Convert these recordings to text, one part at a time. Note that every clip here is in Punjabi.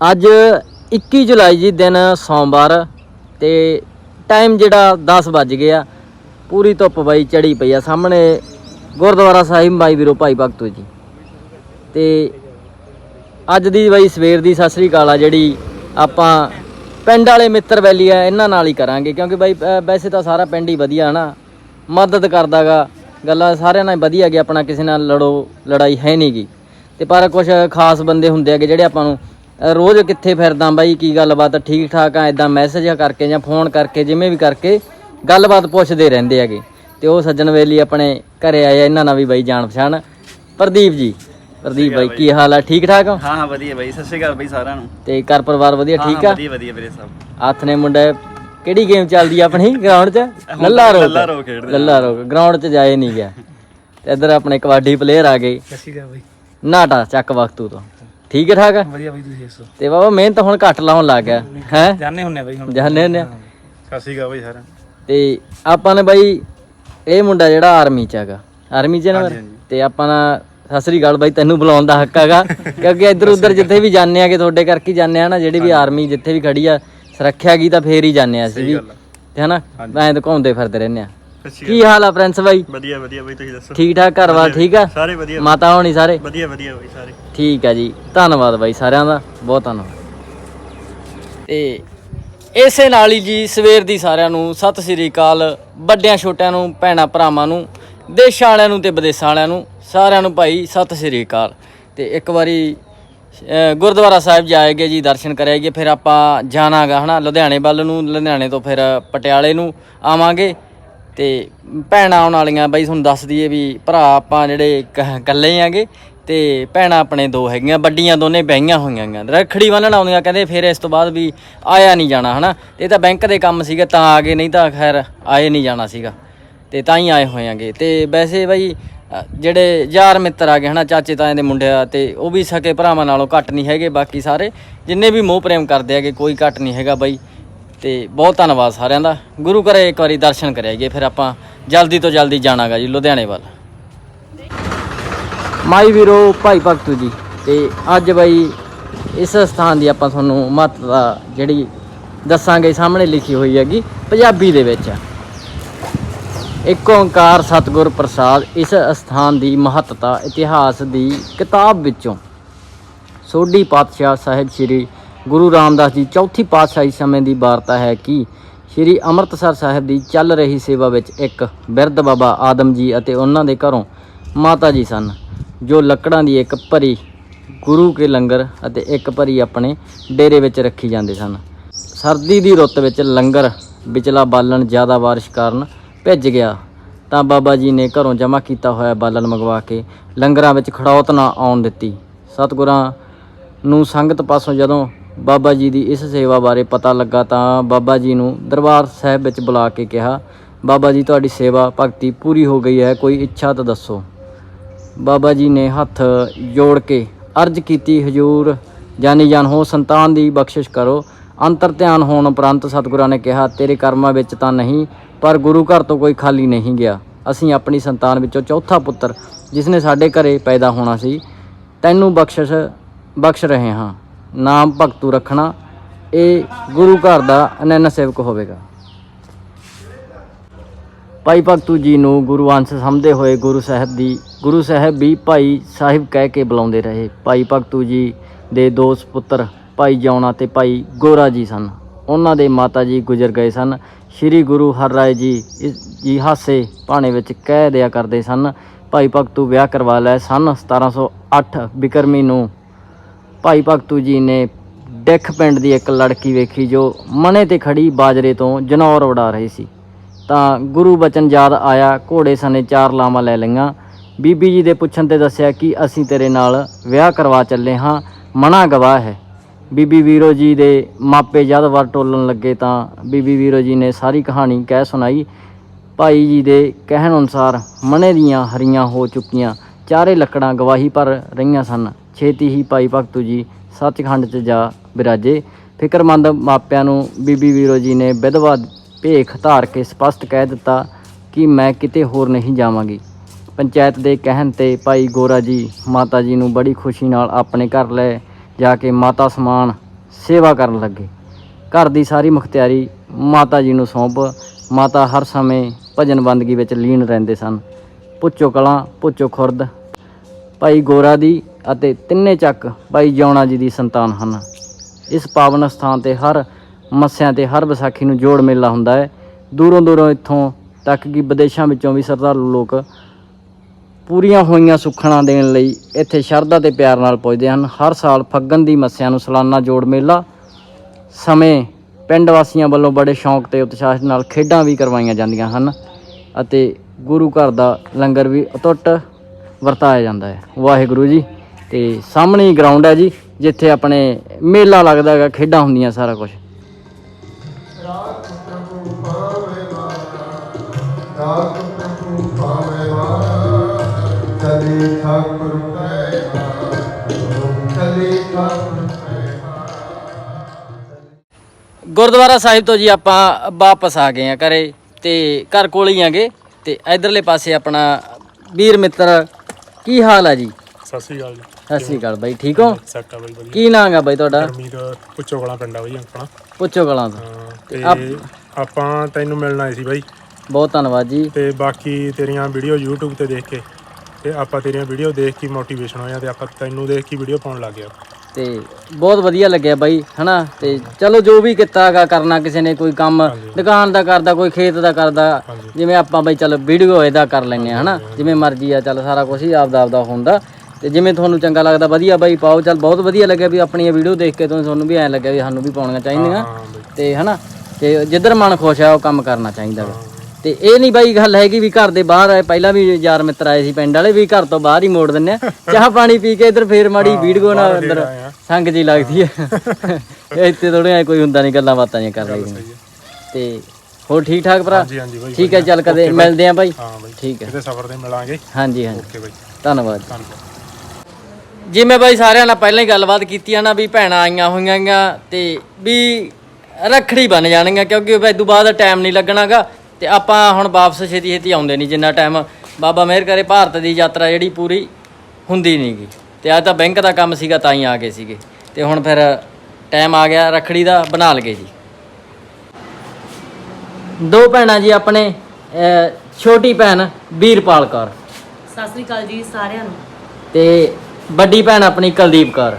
ਅੱਜ 21 ਜੁਲਾਈ ਜੀ ਦਿਨ ਸੋਮਵਾਰ ਤੇ ਟਾਈਮ ਜਿਹੜਾ 10 ਵੱਜ ਗਿਆ ਪੂਰੀ ਧੁੱਪ ਬਾਈ ਚੜੀ ਪਈ ਆ। ਸਾਹਮਣੇ ਗੁਰਦੁਆਰਾ ਸਾਹਿਬ ਮਾਈ ਵੀਰੋ ਭਾਈ ਭਗਤੂ ਜੀ। ਤੇ ਅੱਜ ਦੀ ਬਾਈ ਸਵੇਰ ਦੀ ਸਤਿ ਸ੍ਰੀ ਅਕਾਲ ਆ ਜਿਹੜੀ ਆਪਾਂ ਪਿੰਡ ਵਾਲੇ ਮਿੱਤਰ ਵੈਲੀ ਆ, ਇਹਨਾਂ ਨਾਲ ਹੀ ਕਰਾਂਗੇ। ਕਿਉਂਕਿ ਬਾਈ ਵੈਸੇ ਤਾਂ ਸਾਰਾ ਪਿੰਡ ਹੀ ਵਧੀਆ ਨਾ ਮਦਦ ਕਰਦਾਗਾ। ਗੱਲਾਂ ਸਾਰਿਆਂ ਨਾਲ ਵਧੀਆ ਕਿ ਆਪਣਾ ਕਿਸੇ ਨਾਲ ਲੜੋ, ਲੜਾਈ ਹੈ ਨਹੀਂਗੀ ਤੇ ਪਰ ਕੁਝ ਖਾਸ ਬੰਦੇ ਹੁੰਦੇ ਆਗੇ ਜਿਹੜੇ ਆਪਾਂ ਨੂੰ ਰੋਜ਼ ਕਿੱਥੇ ਫਿਰਦਾ ਬਾਈ ਕੀ ਗੱਲਬਾਤ ਠੀਕ ਠਾਕ ਆ ਇਦਾਂ ਮੈਸੇਜ ਕਰਕੇ ਜਾਂ ਫੋਨ ਕਰਕੇ ਜਿਵੇਂ ਵੀ ਕਰਕੇ ਗੱਲਬਾਤ ਪੁੱਛਦੇ ਰਹਿੰਦੇ ਆਗੇ ਤੇ ਉਹ ਸੱਜਣ ਵੇਲੀ ਆਪਣੇ ਘਰੇ ਆਏ ਇਹਨਾਂ ਨਾਲ ਵੀ ਬਾਈ ਜਾਣ ਪਛਾਣ। ਪ੍ਰਦੀਪ ਜੀ ਪ੍ਰਦੀਪ ਬਾਈ ਕੀ ਹਾਲ ਆ? ਠੀਕ ਠਾਕ ਹੋ? ਹਾਂ ਵਧੀਆ ਬਾਈ ਸਤਿ ਸ਼੍ਰੀ ਅਕਾਲ ਬਾਈ ਸਾਰਿਆਂ ਨੂੰ। ਤੇ ਘਰ ਪਰਿਵਾਰ ਵਧੀਆ ਠੀਕ ਹਾਂ, ਆ? ਵਧੀਆ ਵਧੀਆ ਵੀਰੇ ਸਭ। ਹੱਥ ਨੇ ਮੁੰਡੇ ਕਿਹੜੀ ਗੇਮ ਚੱਲਦੀ ਆ ਆਪਣੀ ਗਰਾਊਂਡ 'ਚ? ਲੱਲਾ ਰੋਕ ਲੱਲਾ ਰੋਕ ਖੇਡਦੇ ਲੱਲਾ ਰੋਕ ਗਰਾਊਂਡ 'ਚ ਜਾਏ ਨਹੀਂ ਗਿਆ। ਤੇ ਇੱਧਰ ਆਪਣੇ ਕਬੱਡੀ ਪਲੇਅਰ ਆ ਗਏ। ਸਸੀ ਗਾ ਬਾਈ। ਨਾਟਾ ਚੱਕ ਵਕਤੂ ਤੋਂ ਠੀਕ ਹੈ ਠਾਕ ਆ? ਵਧੀਆ ਬਾਈ ਤੁਸੀਂ ਦੱਸੋ? ਤੇ ਬਾਬਾ ਮਿਹਨਤ ਹੁਣ ਘੱਟ ਲਾਉਣ ਲੱਗ ਗਿਆ। ਹੈ? ਜਾਣੇ ਹੁੰਨੇ ਬਾਈ ਹੁਣ। ਜਾਣੇ ਨੇ ਸਸੀ ਗਾ ਬਾਈ ਸਾਰਿਆਂ ਤੇ ਆਪਾਂ ਨੇ ਬਾਈ ਇਹ ਮੁੰਡਾ ਜਿਹੜਾ ਆਰਮੀ 'ਚ ਹੈਗਾ। ਆਰਮੀ 'ਚ ਨਾ? ਤੇ ਆਪਾਂ ਨਾ ਸਤਿ ਸ੍ਰੀ ਅਕਾਲ ਬਾਈ ਤੈਨੂੰ ਬੁਲਾਉਣ ਦਾ ਹੱਕ ਹੈਗਾ। ਕਿਉਂਕਿ ਇੱਧਰ ਉੱਧਰ ਜਿੱਥੇ ਵੀ ਜਾਂਦੇ ਆਗੇ ਤੁਹਾਡੇ ਕਰਕੇ ਹੀ ਜਾਂਦੇ ਆ ਨਾ ਜਿਹੜੀ ਵੀ ਆਰਮੀ ਜਿੱਥੇ ਵੀ ਖੜੀ ਆ ਸੁਰੱਖਿਆ ਗਈ ਤਾਂ ਫੇਰ ਹੀ ਜਾਂਦੇ ਆ ਅਸੀਂ ਵੀ। ਤੇ ਹਨਾ? ਐਂ ਤਾਂ ਘੁੰਮਦੇ ਫਿਰਦੇ ਰਹਿੰਦੇ ਆ। ਕੀ ਹਾਲ ਆ ਪ੍ਰਿੰਸ ਬਾਈ? ਵਧੀਆ ਵਧੀਆ ਬਾਈ ਤੁਸੀਂ ਦੱਸੋ? ਠੀਕ ਠਾਕ ਘਰ-ਬਾਰ ਠੀਕ ਆ? ਸਾਰੇ ਵਧੀਆ ਮਾਤਾ ਹੋਣੀ ਸਾਰੇ? ਵਧੀਆ ਵਧੀਆ ਬਾਈ ਸਾਰੇ। ਠੀਕ ਹੈ ਜੀ। ਧੰਨਵਾਦ ਬਾਈ ਸਾਰਿਆਂ ਦਾ ਬਹੁਤ ਧੰਨਵਾਦ। ਤੇ ਇਸੇ ਨਾਲ ਹੀ ਜੀ ਸਵੇਰ ਦੀ ਸਾਰਿਆਂ ਨੂੰ ਸਤਿ ਸ੍ਰੀ ਅਕਾਲ ਵੱਡਿਆਂ ਛੋਟਿਆਂ ਨੂੰ ਭੈਣਾਂ ਭਰਾਵਾਂ ਨੂੰ ਦੇਸ਼ਾਂ ਵਾਲਿਆਂ ਨੂੰ ਤੇ ਵਿਦੇਸ਼ਾਂ ਵਾਲਿਆਂ ਨੂੰ ਸਾਰਿਆਂ ਨੂੰ ਭਾਈ ਸਤਿ ਸ੍ਰੀ ਅਕਾਲ। ਤੇ ਇੱਕ ਵਾਰੀ ਗੁਰਦੁਆਰਾ ਸਾਹਿਬ ਜਾਏਗੇ ਜੀ ਦਰਸ਼ਨ ਕਰਾਂਗੇ ਫਿਰ ਆਪਾਂ ਜਾਣਾਗਾ ਹਨਾ ਲੁਧਿਆਣੇ ਵੱਲ ਨੂੰ ਲੁਧਿਆਣੇ ਤੋਂ ਫਿਰ ਪਟਿਆਲੇ ਨੂੰ ਆਵਾਂਗੇ। ਤੇ ਭੈਣਾਂ ਆਉਣ ਵਾਲੀਆਂ, ਬਾਈ ਤੁਹਾਨੂੰ ਦੱਸ ਦਈਏ ਵੀ ਭਰਾ ਆਪਾਂ ਜਿਹੜੇ ਕ- ਇਕੱਲੇ ਆਂਗੇ ਤੇ ਭੈਣਾਂ ਆਪਣੇ ਦੋ ਹੈਗੀਆਂ, ਵੱਡੀਆਂ ਦੋਨੇ ਬਹਿਆਂ ਹੋਈਆਂ ਗੀਆਂ। ਰੱਖੜੀ ਬੰਨਣ ਆਉਂਦੀਆਂ ਕਹਿੰਦੇ ਫਿਰ ਇਸ ਤੋਂ ਬਾਅਦ ਵੀ ਆਇਆ ਨਹੀਂ ਜਾਣਾ, ਹਨਾ? ਤੇ ਇਹ ਤਾਂ ਬੈਂਕ ਦੇ ਕੰਮ ਸੀਗਾ, ਤਾਂ ਆ ਗਏ, ਨਹੀਂ ਤਾਂ ਖੈਰ ਆਏ ਨਹੀਂ ਜਾਣਾ ਸੀਗਾ। ਤੇ ਤਾਂ ਹੀ ਆਏ ਹੋਇਆਂਗੇ ਤੇ ਵੈਸੇ ਬਾਈ ਜਿਹੜੇ ਯਾਰ ਮਿੱਤਰ ਆ ਗਏ, ਹਨਾ, ਚਾਚੇ ਤਾਏ ਦੇ ਮੁੰਡੇ ਆ, ਤੇ ਉਹ ਵੀ ਸਕੇ, ਭਰਾਵਾਂ ਨਾਲੋਂ ਘੱਟ ਨਹੀਂ ਹੈਗੇ ਬਾਕੀ ਸਾਰੇ। ਜਿੰਨੇ ਵੀ ਮੋਹ ਪ੍ਰੇਮ ਕਰਦੇ ਹੈਗੇ, ਕੋਈ ਘੱਟ ਨਹੀਂ ਹੈਗਾ ਬਾਈ। ਤੇ ਬਹੁਤ ਧੰਨਵਾਦ ਸਾਰਿਆਂ ਦਾ। ਗੁਰੂ ਘਰੇ ਇੱਕ ਵਾਰੀ ਦਰਸ਼ਨ ਕਰਿਆਈਏ ਫਿਰ ਆਪਾਂ ਜਲਦੀ ਤੋਂ ਜਲਦੀ ਜਾਣਾਗਾ ਜੀ ਲੁਧਿਆਣੇ ਵੱਲ। ਮਾਈ ਵੀਰੋ, ਭਾਈ ਭਗਤੂ ਜੀ, ਤੇ ਅੱਜ ਬਾਈ ਇਸ ਸਥਾਨ ਦੀ ਆਪਾਂ ਤੁਹਾਨੂੰ ਮਹੱਤਤਾ ਜਿਹੜੀ ਦੱਸਾਂਗੇ, ਸਾਹਮਣੇ ਲਿਖੀ ਹੋਈ ਹੈਗੀ, ਪੰਜਾਬੀ ਦੇ ਵਿੱਚ। ਇੱਕ ਓੰਕਾਰ ਸਤਿਗੁਰ ਪ੍ਰਸਾਦ ਇਸ ਸਥਾਨ ਦੀ ਮਹੱਤਤਾ ਇਤਿਹਾਸ ਦੀ ਕਿਤਾਬ ਵਿੱਚੋਂ ਸੋਢੀ ਪਾਤਸ਼ਾਹ ਸਾਹਿਬ ਸ੍ਰੀ ਗੁਰੂ ਰਾਮਦਾਸ ਜੀ, ਚੌਥੀ ਪਾਤਸ਼ਾਹੀ ਸਮੇਂ ਦੀ ਵਾਰਤਾ ਹੈ ਕਿ ਸ੍ਰੀ ਅੰਮ੍ਰਿਤਸਰ ਸਾਹਿਬ ਦੀ ਚੱਲ ਰਹੀ ਸੇਵਾ ਵਿੱਚ ਇੱਕ ਬਿਰਧ ਬਾਬਾ ਆਦਮ ਜੀ ਅਤੇ ਉਹਨਾਂ ਦੇ ਘਰੋਂ ਮਾਤਾ ਜੀ ਸਨ, ਜੋ ਲੱਕੜਾਂ ਦੀ ਇੱਕ ਭਰੀ ਗੁਰੂ ਕੇ ਲੰਗਰ ਅਤੇ ਇੱਕ ਭਰੀ ਆਪਣੇ ਡੇਰੇ ਵਿੱਚ ਰੱਖੀ ਜਾਂਦੇ ਸਨ। ਸਰਦੀ ਦੀ ਰੁੱਤ ਵਿੱਚ ਲੰਗਰ ਵਿਚਲਾ ਬਾਲਣ ਜ਼ਿਆਦਾ ਬਾਰਿਸ਼ ਕਾਰਨ ਭਿੱਜ ਗਿਆ। ਤਾਂ ਬਾਬਾ ਜੀ ਨੇ ਘਰੋਂ ਜਮ੍ਹਾਂ ਕੀਤਾ ਹੋਇਆ ਬਾਲਣ ਮੰਗਵਾ ਕੇ ਲੰਗਰਾਂ ਵਿੱਚ ਖੜੌਤ ਨਾ ਆਉਣ ਦਿੱਤੀ। ਸਤਿਗੁਰਾਂ ਨੂੰ ਸੰਗਤ ਪਾਸੋਂ ਜਦੋਂ ਬਾਬਾ ਜੀ ਦੀ ਇਸ ਸੇਵਾ ਬਾਰੇ ਪਤਾ ਲੱਗਾ ਤਾਂ ਬਾਬਾ ਜੀ ਨੂੰ ਦਰਬਾਰ ਸਾਹਿਬ ਵਿੱਚ ਬੁਲਾ ਕੇ ਕਿਹਾ, ਬਾਬਾ ਜੀ, ਤੁਹਾਡੀ ਸੇਵਾ ਭਗਤੀ ਪੂਰੀ ਹੋ ਗਈ ਹੈ, ਕੋਈ ਇੱਛਾ ਤਾਂ ਦੱਸੋ? ਬਾਬਾ ਜੀ ਨੇ ਹੱਥ ਜੋੜ ਕੇ ਅਰਜ਼ ਕੀਤੀ, ਹਜੂਰ ਜਾਨੀ ਜਾਨ ਹੋ ਸੰਤਾਨ ਦੀ ਬਖਸ਼ਿਸ਼ ਕਰੋ। ਅੰਤਰ ਧਿਆਨ ਹੋਣ ਉਪਰੰਤ ਸਤਿਗੁਰਾਂ ਨੇ ਕਿਹਾ, ਤੇਰੇ ਕਰਮਾਂ ਵਿੱਚ ਤਾਂ ਨਹੀਂ, ਪਰ ਗੁਰੂ ਘਰ ਤੋਂ ਕੋਈ ਖਾਲੀ ਨਹੀਂ ਗਿਆ। ਅਸੀਂ ਆਪਣੀ ਸੰਤਾਨ ਵਿੱਚੋਂ ਚੌਥਾ ਪੁੱਤਰ, ਜਿਸ ਨੇ ਸਾਡੇ ਘਰੇ ਪੈਦਾ ਹੋਣਾ ਸੀ, ਤੈਨੂੰ ਬਖਸ਼ਿਸ਼, ਬਖਸ਼ ਰਹੇ ਹਾਂ। ਨਾਮ ਭਗਤੂ ਰੱਖਣਾ, ਇਹ ਗੁਰੂ ਘਰ ਦਾ ਅਨੰਨ ਸੇਵਕ ਹੋਵੇਗਾ। ਭਾਈ ਭਗਤੂ ਜੀ ਨੂੰ ਗੁਰੂ ਅੰਸ਼ ਸਮਝਦੇ ਹੋਏ ਗੁਰੂ ਸਾਹਿਬ ਦੀ, ਗੁਰੂ ਸਾਹਿਬ ਵੀ ਭਾਈ ਸਾਹਿਬ ਕਹਿ ਕੇ ਬੁਲਾਉਂਦੇ ਰਹੇ। ਭਾਈ ਭਗਤੂ ਜੀ ਦੇ ਦੋ ਸੁਪੁੱਤਰ ਭਾਈ ਜੌਣਾ ਤੇ ਭਾਈ ਗੋਰਾ ਜੀ ਸਨ। ਉਹਨਾਂ ਦੇ ਮਾਤਾ ਜੀ ਗੁਜ਼ਰ ਗਏ ਸਨ। ਸ੍ਰੀ ਗੁਰੂ ਹਰਿਰਾਏ ਜੀ ਜੀ ਹਾਸੇ ਭਾਣੇ ਵਿੱਚ ਕਹਿ ਦਿਆ ਕਰਦੇ ਸਨ, ਭਾਈ ਭਗਤੂ ਵਿਆਹ ਕਰਵਾ ਲਏ ਸਨ। 1708 ਬਿਕਰਮੀ ਨੂੰ ਭਾਈ ਭਗਤੂ ਜੀ ਨੇ ਡਿੱਖ ਪਿੰਡ ਦੀ ਇੱਕ ਲੜਕੀ ਵੇਖੀ ਜੋ ਮਨੇ ਤੇ ਖੜੀ ਬਾਜਰੇ ਤੋਂ ਜਨੌਰ ਉਡਾ ਰਹੀ ਸੀ। ਤਾਂ ਗੁਰੂ ਬਚਨ ਯਾਦ ਆਇਆ, ਘੋੜੇ ਸਨੇ ਚਾਰ ਲਾਵਾਂ ਲੈ ਲਈਆਂ। ਬੀਬੀ ਜੀ ਦੇ ਪੁੱਛਣ ਤੇ ਦੱਸਿਆ ਕਿ ਅਸੀਂ ਤੇਰੇ ਨਾਲ ਵਿਆਹ ਕਰਵਾ ਚੱਲੇ ਹਾਂ, ਮਨਾ ਗਵਾਹ ਹੈ। ਬੀਬੀ ਵੀਰੋ ਜੀ ਦੇ ਮਾਪੇ ਜਦ ਵਾਰ ਟੋਲਣ ਲੱਗੇ ਤਾਂ ਬੀਬੀ ਵੀਰੋ ਜੀ ਨੇ ਸਾਰੀ ਕਹਾਣੀ ਕਹਿ ਸੁਣਾਈ। ਭਾਈ ਜੀ ਦੇ ਕਹਿਣ ਅਨੁਸਾਰ ਮਨੇ ਦੀਆਂ ਹਰੀਆਂ ਹੋ ਚੁੱਕੀਆਂ, ਚਾਰੇ ਲੱਕੜਾਂ ਗਵਾਹੀ ਭਰ ਰਹੀਆਂ ਸਨ। ਛੇਤੀ ਹੀ ਭਾਈ ਭਗਤੂ ਜੀ ਸੱਚਖੰਡ 'ਚ ਜਾ ਬਿਰਾਜੇ। ਫਿਕਰਮੰਦ ਮਾਪਿਆਂ ਨੂੰ ਬੀਬੀ ਵੀਰੋ ਜੀ ਨੇ ਵਿਧਵਾ ਭੇਖ ਧਾਰ ਕੇ ਸਪਸ਼ਟ ਕਹਿ ਦਿੱਤਾ ਕਿ ਮੈਂ ਕਿਤੇ ਹੋਰ ਨਹੀਂ ਜਾਵਾਂਗੀ। ਪੰਚਾਇਤ ਦੇ ਕਹਿਣ ਤੇ ਭਾਈ ਗੋਰਾ ਜੀ ਮਾਤਾ ਜੀ ਨੂੰ ਬੜੀ ਖੁਸ਼ੀ ਨਾਲ ਆਪਣੇ ਘਰ ਲੈ ਜਾ ਕੇ ਮਾਤਾ ਸਮਾਨ ਸੇਵਾ ਕਰਨ ਲੱਗੇ। ਘਰ ਦੀ ਸਾਰੀ ਮੁਖਤਿਆਰੀ ਮਾਤਾ ਜੀ ਨੂੰ ਸੌਂਪ ਮਾਤਾ ਹਰ ਸਮੇਂ ਭਜਨ ਬੰਦਗੀ ਵਿੱਚ ਲੀਨ ਰਹਿੰਦੇ ਸਨ। ਪੁੱਚੋ ਕਲਾਂ ਪੁੱਚੋ ਖੁਰਦ। ਭਾਈ ਗੋਰਾ ਦੀ ਅਤੇ ਤਿੰਨੇ ਚੱਕ ਭਾਈ ਜੌਣਾ ਜੀ ਦੀ ਸੰਤਾਨ ਹਨ। ਇਸ ਪਾਵਨ ਸਥਾਨ ਤੇ ਹਰ ਮੱਸਿਆਂ ਤੇ ਹਰ ਵਿਸਾਖੀ ਨੂੰ ਜੋੜ ਮੇਲਾ ਹੁੰਦਾ ਹੈ। ਦੂਰੋਂ ਦੂਰੋਂ ਇੱਥੋਂ ਤੱਕ ਕਿ ਵਿਦੇਸ਼ਾਂ ਵਿੱਚੋਂ ਵੀ ਸਰਦਾਲੂ ਲੋਕ ਪੂਰੀਆਂ ਹੋਈਆਂ ਸੁੱਖਣਾ ਦੇਣ ਲਈ ਇੱਥੇ ਸ਼ਰਧਾ ਤੇ ਪਿਆਰ ਨਾਲ ਪੁੱਜਦੇ ਹਨ। ਹਰ ਸਾਲ ਫੱਗਣ ਦੀ ਮੱਸਿਆਂ ਨੂੰ ਸਾਲਾਨਾ ਜੋੜ ਮੇਲਾ ਸਮੇਂ ਪਿੰਡ ਵਾਸੀਆਂ ਵੱਲੋਂ ਬੜੇ ਸ਼ੌਂਕ ਤੇ ਉਤਸ਼ਾਹ ਨਾਲ ਖੇਡਾਂ ਵੀ ਕਰਵਾਈਆਂ ਜਾਂਦੀਆਂ ਹਨ ਅਤੇ ਗੁਰੂ ਘਰ ਦਾ ਲੰਗਰ ਵੀ ਅਟੁੱਟ ਵਰਤਾਇਆ ਜਾਂਦਾ ਹੈ। ਵਾਹਿਗੁਰੂ ਜੀ ਤੇ ਸਾਹਮਣੇ ਹੀ ਗਰਾਊਂਡ ਹੈ ਜੀ ਜਿੱਥੇ ਆਪਣੇ ਮੇਲਾ ਲੱਗਦਾ ਹੈਗਾ ਖੇਡਾਂ ਹੁੰਦੀਆਂ ਸਾਰਾ ਕੁਝ ਗੁਰਦੁਆਰਾ ਸਾਹਿਬ ਤੋਂ ਜੀ ਆਪਾਂ ਵਾਪਸ ਆ ਗਏ ਆ ਘਰੇ ਤੇ ਘਰ ਕੋਲ ਹੀ ਆਗੇ ਤੇ ਇਧਰਲੇ ਪਾਸੇ ਆਪਣਾ ਵੀਰ ਮਿੱਤਰ ਕੀ ਹਾਲ ਹੈ ਜੀ? ਸਤਿ ਸ੍ਰੀ ਅਕਾਲ ਜੀ। ਸਤਿ ਸ਼੍ਰੀ ਅਕਾਲ ਬਾਈ ਠੀਕ ਹੋ? ਸੱਕਾ ਬਾਈ ਵਧੀਆ। ਕੀ ਨਾਂ ਗਾ ਬਾਈ ਤੁਹਾਡਾ? ਗਰਮੀਤ ਪੁੱਛੋ ਗਲਾ ਪਿੰਡਾ ਬਾਈ ਆਪਣਾ। ਪੁੱਛੋ ਕਲਾਂ ਤੋਂ ਹਾਂ, ਆਪ- ਤੈਨੂੰ ਮਿਲਣ ਆਏ ਸੀ ਬਾਈ। ਬਹੁਤ ਧੰਨਵਾਦ ਜੀ। ਤੇ ਬਾਕੀ ਤੇਰੀਆਂ ਵੀਡੀਓ YouTube ਤੇ ਦੇਖ ਕੇ ਤੇ ਆਪਾਂ ਤੇਰੀਆਂ ਵੀਡੀਓ ਦੇਖ ਕੇ ਮੋਟੀਵੇਸ਼ਨ ਹੋਇਆ ਤੇ ਆਪਾਂ ਤੈਨੂੰ ਦੇਖ ਕੇ ਵੀਡੀਓ ਪਾਉਣ ਲੱਗ ਗਿਆ ਤੇ ਬਹੁਤ ਵਧੀਆ ਲੱਗਿਆ ਬਾਈ ਹਨਾ? ਤੇ ਚਲੋ ਜੋ ਵੀ ਕੀਤਾ ਹੈਗਾ ਕਰਨਾ ਕਿਸੇ ਨੇ ਕੋਈ ਕੰਮ ਦੁਕਾਨ ਦਾ ਕਰਦਾ ਕੋਈ ਖੇਤ ਦਾ ਕਰਦਾ। ਜਿਵੇਂ ਆਪਾਂ ਬਈ ਚਲ ਵੀਡੀਓ ਇਹਦਾ ਕਰ ਲੈਨੇ ਆ ਹਨਾ? ਜਿਵੇਂ ਮਰਜ਼ੀ ਆ ਚੱਲ ਸਾਰਾ ਕੁਝ ਹੀ ਆਪਦਾ ਆਪਦਾ ਹੁੰਦਾ। ਤੇ ਜਿਵੇਂ ਤੁਹਾਨੂੰ ਚੰਗਾ ਲੱਗਦਾ ਵਧੀਆ ਬਾਈ ਪਾਓ। ਚੱਲ ਬਹੁਤ ਵਧੀਆ ਲੱਗਿਆ ਵੀ ਆਪਣੀਆਂ ਵੀਡੀਓ ਦੇਖ ਕੇ ਤੁਹਾਨੂੰ ਤੁਹਾਨੂੰ ਵੀ ਐਂ ਲੱਗਿਆ ਵੀ ਸਾਨੂੰ ਵੀ ਪਾਉਣੀਆਂ ਚਾਹੀਦੀਆਂ। ਤੇ ਹਨਾ ਤੇ ਜਿੱਧਰ ਮਨ ਖੁਸ਼ ਆ ਉਹ ਕੰਮ ਕਰਨਾ ਚਾਹੀਦਾ ਵਾ। ਤੇ ਇਹ ਨਹੀਂ ਬਾਈ ਗੱਲ ਹੈਗੀ ਵੀ ਘਰ ਦੇ ਬਾਹਰ ਆਏ ਪਹਿਲਾਂ ਵੀ ਯਾਰ ਮਿੱਤਰ ਆਏ ਸੀ ਪਿੰਡ ਵਾਲੇ ਵੀ ਘਰ ਤੋਂ ਬਾਹਰ ਹੀ ਮੋੜ ਦਿੰਨੇ ਆ। ਚਾਹ ਪਾਣੀ ਪੀ ਕੇ ਇੱਧਰ ਫੇਰ ਮਾੜੀ ਵੀਡੀਓ ਨਾਲ ਅੰਦਰ। ਸੰਗ ਜੀ ਲੱਗਦੀ ਹੈ। ਇਹ ਇੱਥੇ ਥੋੜੇ ਐ ਕੋਈ ਹੁੰਦਾ ਨਹੀਂ ਗੱਲਾਂ ਬਾਤਾਂ ਜਿਹੀਆਂ ਕਰ ਲਈਆਂ ਤੇ ਹੋਰ ਠੀਕ ਠਾਕ ਭਰਾ? ਹਾਂਜੀ ਹਾਂਜੀ ਬਾਈ ਠੀਕ ਹੈ ਚੱਲ ਕਦੇ ਮਿਲਦੇ ਆ ਬਾਈ। ਹਾਂ ਬਾਈ ਠੀਕ ਹੈ ਇਹਦੇ ਸਫ਼ਰ ਤੇ ਮਿਲਾਂਗੇ। ਹਾਂਜੀ ਹਾਂਜੀ। Okay bye. ਧੰਨਵਾਦ। ਧੰਨਵਾਦ। ਜਿਵੇਂ ਬਾਈ ਸਾਰਿਆਂ ਨਾਲ ਪਹਿਲਾਂ ਹੀ ਗੱਲਬਾਤ ਕੀਤੀ ਆ ਨਾ ਵੀ ਭੈਣਾਂ ਆਈਆਂ ਹੋਈਆਂ ਗੀਆਂ ਤੇ ਵੀ ਰੱਖੜੀ ਬਣ ਜਾਣਗੀਆਂ ਕਿਉਂਕਿ ਇਹ ਤੋਂ ਬਾਅਦ ਟਾਈਮ ਨਹੀਂ ਲੱਗਣਾਗਾ ਤੇ ਆਪਾਂ ਹੁਣ ਵਾਪਸ ਛੇਤੀ ਛੇਤੀ ਆਉਂਦੇ ਨਹੀਂ ਜਿੰਨਾ ਟਾਈਮ ਬਾਬਾ ਮਿਹਰ ਕਰੇ ਭਾਰਤ ਦੀ ਯਾਤਰਾ ਜਿਹੜੀ ਪੂਰੀ ਹੁੰਦੀ ਨਹੀਂਗੀ ਤੇ ਅੱਜ ਤਾਂ ਬੈਂਕ ਦਾ ਕੰਮ ਸੀਗਾ ਤਾਂ ਹੀ ਆ ਗਏ ਸੀਗੇ। ਤੇ ਹੁਣ ਫਿਰ ਟਾਈਮ ਆ ਗਿਆ ਰੱਖੜੀ ਦਾ ਬਣਾ ਲਗੇ ਜੀ। ਦੋ ਭੈਣਾਂ ਜੀ ਆਪਣੇ ਛੋਟੀ ਭੈਣ ਵੀਰਪਾਲ ਕੌਰ। ਸਤਿ ਸ੍ਰੀ ਅਕਾਲ ਜੀ ਸਾਰਿਆਂ ਨੂੰ। ਤੇ ਵੱਡੀ ਭੈਣ ਆਪਣੀ ਕੁਲਦੀਪ ਕੌਰ।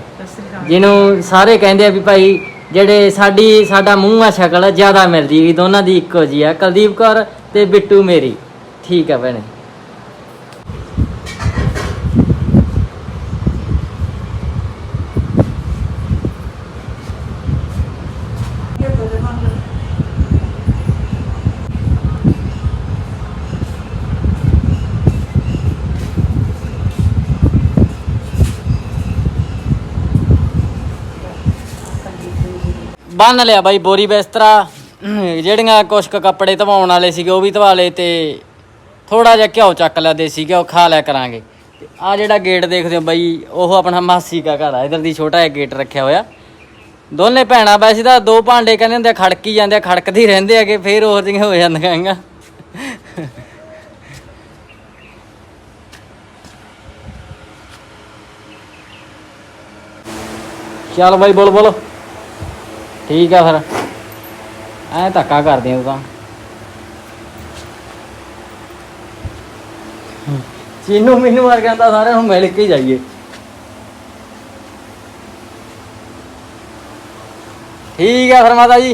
ਜਿਹਨੂੰ ਸਾਰੇ ਕਹਿੰਦੇ ਆ ਵੀ ਭਾਈ ਜਿਹੜੇ ਸਾਡੀ, ਸਾਡਾ ਮੂੰਹ ਆ ਸ਼ਕਲ ਜ਼ਿਆਦਾ ਮਿਲਦੀ ਵੀ ਦੋਨਾਂ ਦੀ ਇੱਕੋ ਜੀ ਆ, ਕੁਲਦੀਪ ਕੌਰ ਤੇ ਬਿੱਟੂ ਮੇਰੀ। ਠੀਕ ਆ ਭੈਣੇ। ਬੰਨ ਲਿਆ ਬਾਈ ਬੋਰੀ ਬਿਸਤਰਾ ਜਿਹੜੀਆਂ ਕੁਛ ਕੁ ਕੱਪੜੇ ਧਵਾਉਣ ਵਾਲੇ ਸੀਗੇ ਉਹ ਵੀ ਧਵਾ ਲਏ ਤੇ ਥੋੜਾ ਜਿਹਾ ਘਿਓ ਚੱਕ ਲਿਆ ਦੇਸੀ ਘਿਓ ਖਾ ਲਿਆ ਕਰਾਂਗੇ। ਤੇ ਆ ਜਿਹੜਾ ਗੇਟ ਦੇਖਦੇ ਹੋ ਬਾਈ ਉਹ ਆਪਣਾ ਮਾਸੀ ਦਾ ਘਰ ਆ ਇਧਰ ਦੀ ਛੋਟਾ ਜਿਹਾ ਗੇਟ ਰੱਖਿਆ ਹੋਇਆ। ਦੋਨੇ ਭੈਣਾਂ ਵੈਸੇ ਤਾਂ ਦੋ ਭਾਂਡੇ ਕਹਿੰਦੇ ਹੁੰਦੇ ਆ, ਖੜਕੀ ਜਾਂਦੇ ਆ ਖੜਕਦੇ ਹੀ ਰਹਿੰਦੇ ਆਗੇ ਫੇਰ ਹੋਰ ਜਿਹੀਆਂ ਹੋ ਜਾਂਦੀਆਂ ਹੈਗੀਆਂ। ਚੱਲ ਬਾਈ ਬੋਲ ਬੋਲ। ਠੀਕ ਆ ਫਿਰ। ਐ ਧੱਕਾ ਕਰਦੇ ਆ ਤੂੰ ਤਾਂ। ਚੀਨੂ ਮੈਨੂੰ ਮਰ ਗਿਆ ਤਾਂ ਸਾਰਿਆਂ ਨੂੰ ਮਿਲ ਕੇ ਜਾਈਏ। ਠੀਕ ਆ ਫਿਰ ਮਾਤਾ ਜੀ।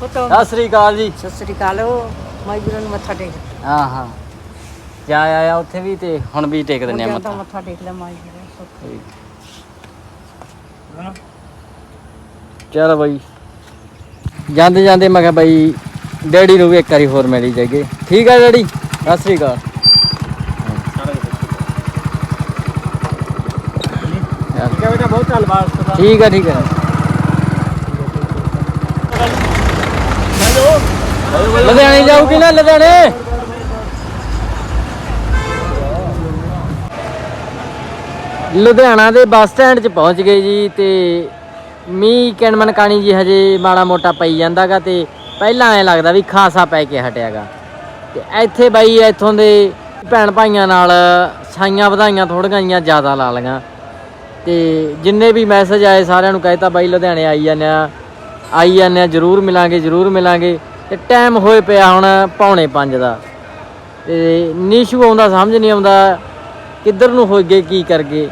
ਪੁੱਤ। ਸਤਿ ਸ੍ਰੀ ਅਕਾਲ ਜੀ। ਸਤਿ ਸ੍ਰੀ ਅਕਾਲ। ਮਾਈ ਵੀਰਾਂ ਨੂੰ ਮੱਥਾ ਟੇਕ। ਹਾਂ ਹਾਂ। ਜਾ ਆਇਆ ਉੱਥੇ ਵੀ ਤੇ ਹੁਣ ਵੀ ਟੇਕ ਦਿੰਨੇ ਆ ਮੱਥਾ। ਮੱਥਾ ਟੇਕ ਲੈ ਮਾਈ ਵੀਰਾਂ ਸੁੱਖ ਚਲ ਬਾਈ। ਜਾਂਦੇ ਜਾਂਦੇ ਮੈਂ ਕਿਹਾ ਬਾਈ ਡੈਡੀ ਨੂੰ ਵੀ ਇੱਕ ਵਾਰੀ ਹੋਰ ਮਿਲੀ ਜਾਈਏ। ਠੀਕ ਹੈ ਡੈਡੀ? ਸਤਿ ਸ੍ਰੀ ਅਕਾਲ। ਠੀਕ ਹੈ ਬੇਟਾ ਬਹੁਤ ਧੰਨਵਾਦ ਠੀਕ ਹੈ ਠੀਕ ਆ। ਲੁਧਿਆਣੇ ਜਾਊਗੀ ਨਾ ਲੁਧਿਆਣੇ? ਲੁਧਿਆਣਾ ਦੇ ਬੱਸ ਸਟੈਂਡ 'ਚ ਪਹੁੰਚ ਗਏ ਜੀ ਤੇ ਮੀਂਹ ਕਿਣਮਨ ਕਾਣੀ ਜੀ ਹਜੇ ਮਾੜਾ ਮੋਟਾ ਪਈ ਜਾਂਦਾਗਾ ਤੇ ਪਹਿਲਾਂ ਐ ਲੱਗਦਾ ਵੀ ਖਾਸਾ ਪੈ ਕੇ ਹਟਿਆਗਾ। ਤੇ ਇੱਥੇ ਬਾਈ ਇੱਥੋਂ ਦੇ ਭੈਣ ਭਾਈਆਂ ਨਾਲ ਸਾਈਆਂ ਵਧਾਈਆਂ ਥੋੜੀਆਂ ਜੀਆਂ ਜ਼ਿਆਦਾ ਲਾ ਲਈਆਂ। ਤੇ ਜਿੰਨੇ ਵੀ ਮੈਸੇਜ ਆਏ ਸਾਰਿਆਂ ਨੂੰ ਕਹਿਤਾ ਬਾਈ ਲੁਧਿਆਣੇ ਆਈ ਜਾਂਦੇ ਆ, ਆਈ ਜਾਂਦੇ ਆ, ਜਰੂਰ ਮਿਲਾਂਗੇ ਜਰੂਰ ਮਿਲਾਂਗੇ। ਤੇ ਟਾਈਮ ਹੋਏ ਪਿਆ ਹੁਣ ਪੌਣੇ 5 ਦਾ। ਤੇ ਨੀਸ਼ੂ ਆਉਂਦਾ, ਸਮਝ ਨਹੀਂ ਆਉਂਦਾ ਕਿੱਧਰ ਨੂੰ ਹੋ ਗਏ ਕੀ ਕਰਗੇ।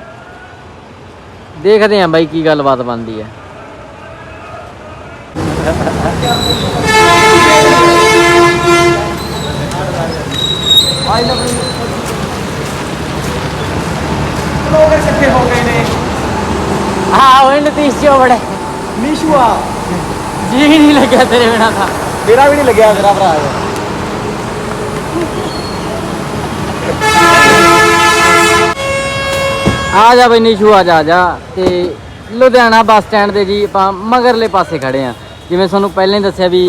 ਦੇਖਦੇ ਆਂ ਬਾਈ ਕੀ ਗੱਲਬਾਤ ਬਣਦੀ ਹੈ ਲੋਕ ਇਕੱਠੇ ਹੋ ਗਏ ਨੇ ਹਾਂ ਉਹ ਨਤੀਸ਼ ਚੋ ਬੜੇ। ਨੀਸ਼ੂਆ ਜੀ ਨਹੀਂ ਲੱਗਿਆ ਤੇਰੇ ਬਿਨਾ ਤਾਂ। ਮੇਰਾ ਵੀ ਨਹੀਂ ਲੱਗਿਆ ਮੇਰਾ ਭਰਾ ਹੈ। ਆ ਜਾ ਬਈ ਨੀਸ਼ੂ ਆ ਜਾ ਆ ਜਾ। ਤੇ ਲੁਧਿਆਣਾ ਬੱਸ ਸਟੈਂਡ ਦੇ ਜੀ ਆਪਾਂ ਮਗਰਲੇ ਪਾਸੇ ਖੜੇ ਆ। ਜਿਵੇਂ ਤੁਹਾਨੂੰ ਪਹਿਲਾਂ ਹੀ ਦੱਸਿਆ ਵੀ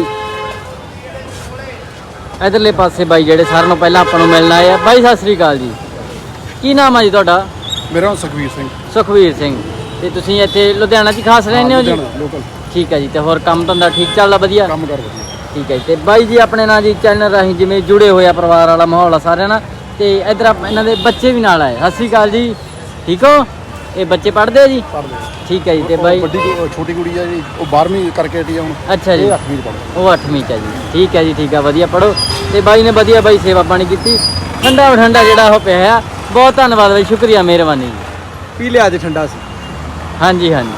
ਇਧਰਲੇ ਪਾਸੇ ਬਾਈ ਜਿਹੜੇ ਸਾਰਿਆਂ ਨੂੰ ਪਹਿਲਾਂ ਆਪਾਂ ਨੂੰ ਮਿਲਣ ਆਏ ਆ। ਬਾਈ ਸਤਿ ਸ੍ਰੀ ਅਕਾਲ ਜੀ। ਕੀ ਨਾਮ ਆ ਜੀ ਤੁਹਾਡਾ? ਮੇਰਾ ਨਾਮ ਸੁਖਵੀਰ ਸਿੰਘ। ਸੁਖਵੀਰ ਸਿੰਘ। ਤੇ ਤੁਸੀਂ ਇੱਥੇ ਲੁਧਿਆਣਾ 'ਚ ਖਾਸ ਰਹਿੰਦੇ ਹੋ ਜੀ? ਲੋਕਲ ਠੀਕ ਹੈ ਜੀ ਤੇ ਹੋਰ ਕੰਮ ਧੰਦਾ ਠੀਕ ਚੱਲਦਾ ਵਧੀਆ? ਕੰਮ ਕਰ ਵਧੀਆ। ਠੀਕ ਹੈ ਤੇ ਬਾਈ ਜੀ ਆਪਣੇ ਨਾਲ ਜੀ ਚੈਨਲ ਰਾਹੀਂ ਜਿਵੇਂ ਜੁੜੇ ਹੋਏ ਆ ਪਰਿਵਾਰ ਵਾਲਾ ਮਾਹੌਲ ਆ ਸਾਰਿਆਂ ਨਾਲ ਤੇ ਇਧਰ ਇਹਨਾਂ ਦੇ ਬੱਚੇ ਵੀ ਨਾਲ ਆਏ। ਸਤਿ ਸ੍ਰੀ ਅਕਾਲ ਜੀ। ਠੀਕ ਹੋ? ਇਹ ਬੱਚੇ ਪੜ੍ਹਦੇ ਆ ਜੀ? ਪੜ੍ਹਦੇ ਆ। ਠੀਕ ਹੈ ਜੀ ਤੇ ਉਹ ਬਾਈ ਵੱਡੀ ਕੁ- ਛੋਟੀ ਕੁੜੀ ਆ ਜੀ ਉਹ 12ਵੀਂ ਕਰਕੇ ਹਟੀ ਆ ਹੁਣ। ਅੱਛਾ ਜੀ। ਇਹ 8ਵੀਂ ਪੜ੍ਹਦੀ। ਉਹ 8ਵੀਂ ਚ ਆ ਜੀ। ਠੀਕ ਹੈ ਜੀ ਠੀਕ ਆ ਵਧੀਆ ਪੜੋ ਤੇ ਬਾਈ ਨੇ ਵਧੀਆ ਬਾਈ ਸੇਵਾ ਪਾਣੀ ਕੀਤੀ। ਠੰਡਾ ਠੰਡਾ ਜਿਹੜਾ ਉਹ ਪਿਆ ਆ। ਬਹੁਤ ਧੰਨਵਾਦ ਬਾਈ ਸ਼ੁਕਰੀਆ ਮਿਹਰਬਾਨੀ ਜੀ। ਪੀ ਲਿਆ ਅੱਜ ਠੰਡਾ ਸੀ। ਹਾਂਜੀ ਹਾਂਜੀ।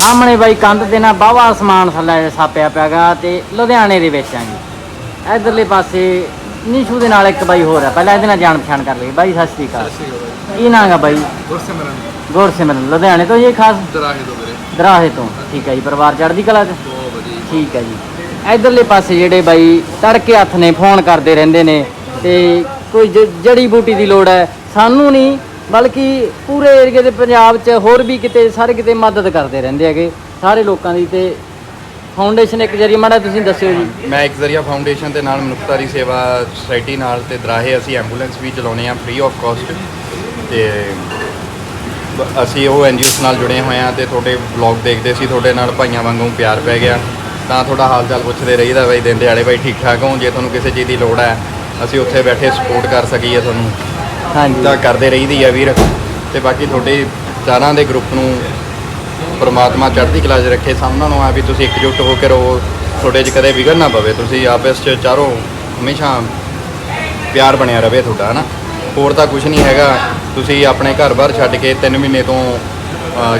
ਸਾਹਮਣੇ ਬਾਈ ਕੰਧ ਤੇ ਨਾ ਬਾਵਾ ਸਮਾਨ ਥੱਲੇ ਸਾਪਿਆ ਪਿਆਗਾ ਤੇ ਲੁਧਿਆਣੇ ਦੇ ਵਿੱਚ ਆਂਗੇ ਇਧਰਲੇ ਪਾਸੇ ਨੀਸ਼ੂ ਦੇ ਨਾਲ ਇੱਕ ਬਾਈ ਹੋਰ ਆ। ਪਹਿਲਾਂ ਇਹਦੇ ਨਾਲ ਜਾਣ ਪਛਾਣ ਕਰ ਲਈ ਬਾਈ ਸਤਿ ਸ੍ਰੀ ਅਕਾਲ। ਕੀ ਨਾਂ ਗਾ ਬਾਈ? ਗੁਰਸਿਮਰਨ। ਗੁਰਸਿਮਰਨ ਲੁਧਿਆਣੇ ਤੋਂ ਜੀ ਖਾਸ? ਦਰਾਹੇ ਤੋਂ ਵੀਰੇ। ਦਰਾਹੇ ਤੋਂ। ਠੀਕ ਹੈ ਜੀ ਪਰਿਵਾਰ ਚੜ੍ਹਦੀ ਕਲਾ ਚ? ਬਹੁਤ ਵਧੀਆ ਠੀਕ ਹੈ ਜੀ। ਇਧਰਲੇ ਪਾਸੇ ਜਿਹੜੇ ਬਾਈ ਤੜਕੇ ਹੱਥ ਨੇ ਫੋਨ ਕਰਦੇ ਰਹਿੰਦੇ ਨੇ ਤੇ ਕੋਈ ਜੜੀ ਬੂਟੀ ਦੀ ਲੋੜ ਹੈ ਸਾਨੂੰ ਨਹੀਂ ਬਲਕਿ ਪੂਰੇ ਏਰੀਏ ਦੇ ਪੰਜਾਬ 'ਚ ਹੋਰ ਵੀ ਕਿਤੇ ਸਾਰੇ ਕਿਤੇ ਮਦਦ ਕਰਦੇ ਰਹਿੰਦੇ ਹੈਗੇ ਸਾਰੇ ਲੋਕਾਂ ਦੀ ਤੇ ਫਾਊਂਡੇਸ਼ਨ ਇੱਕ ਜਰੀਆ ਮਾੜਾ ਤੁਸੀਂ ਦੱਸਿਓ ਜੀ। ਮੈਂ ਇੱਕ ਜ਼ਰੀਆ ਫਾਊਂਡੇਸ਼ਨ ਦੇ ਨਾਲ ਮਨੁੱਖਤਾ ਦੀ ਸੇਵਾ ਸੁਸਾਇਟੀ ਨਾਲ ਤੇ ਦਰਾਹੇ ਅਸੀਂ ਐਂਬੂਲੈਂਸ ਵੀ ਚਲਾਉਂਦੇ ਆ ਫ੍ਰੀ ਆਫ ਕਾਸਟ ਤੇ ਬ- ਅਸੀਂ ਉਹ ਐਨਜੀਓਸ ਨਾਲ ਜੁੜੇ ਹੋਏ ਆ ਤੇ ਤੁਹਾਡੇ ਵਲੌਗ ਦੇਖਦੇ ਸੀ ਤੁਹਾਡੇ ਨਾਲ ਭਾਈਆਂ ਵਾਂਗੂ ਪਿਆਰ ਪੈ ਗਿਆ। ਤਾਂ ਤੁਹਾਡਾ ਹਾਲ ਚਾਲ ਪੁੱਛਦੇ ਰਹੀਦਾ ਬਈ ਦਿਨ ਦਿਹਾੜੇ ਬਾਈ ਠੀਕ ਠਾਕ ਹੋ? ਜੇ ਤੁਹਾਨੂੰ ਕਿਸੇ ਚੀਜ਼ ਦੀ ਲੋੜ ਹੈ ਅਸੀਂ ਉੱਥੇ ਬੈਠੇ ਸਪੋਰਟ ਕਰ ਸਕੀਏ ਤੁਹਾਨੂੰ। ਹਾਂਜੀ। ਤਾਂ ਕਰਦੇ ਰਹੀਦੀ ਆ ਵੀਰ। ਤੇ ਬਾਕੀ ਤੁਹਾਡੇ ਚਾਰਾਂ ਦੇ ਗਰੁੱਪ ਨੂੰ ਪ੍ਰਮਾਤਮਾ ਚੜ੍ਹਦੀ ਕਲਾ 'ਚ ਰੱਖੇ। ਸਾਹਮਣਾ ਨੂੰ ਆ ਵੀ ਤੁਸੀਂ ਇਕਜੁੱਟ ਹੋ ਕੇ ਰਹੋ। ਤੁਹਾਡੇ 'ਚ ਕਦੇ ਵਿਗੜ ਨਾ ਪਵੇ। ਤੁਸੀਂ ਆਪਸ 'ਚ ਚਾਰੋਂ ਹਮੇਸ਼ਾ ਪਿਆਰ ਬਣਿਆ ਰਵੇ ਤੁਹਾਡਾ ਹਨਾ? ਹੋਰ ਤਾਂ ਕੁਝ ਨਹੀਂ ਹੈਗਾ। ਤੁਸੀਂ ਆਪਣੇ ਘਰ ਬਾਹਰ ਛੱਡ ਕੇ 3 ਮਹੀਨੇ ਤੋਂ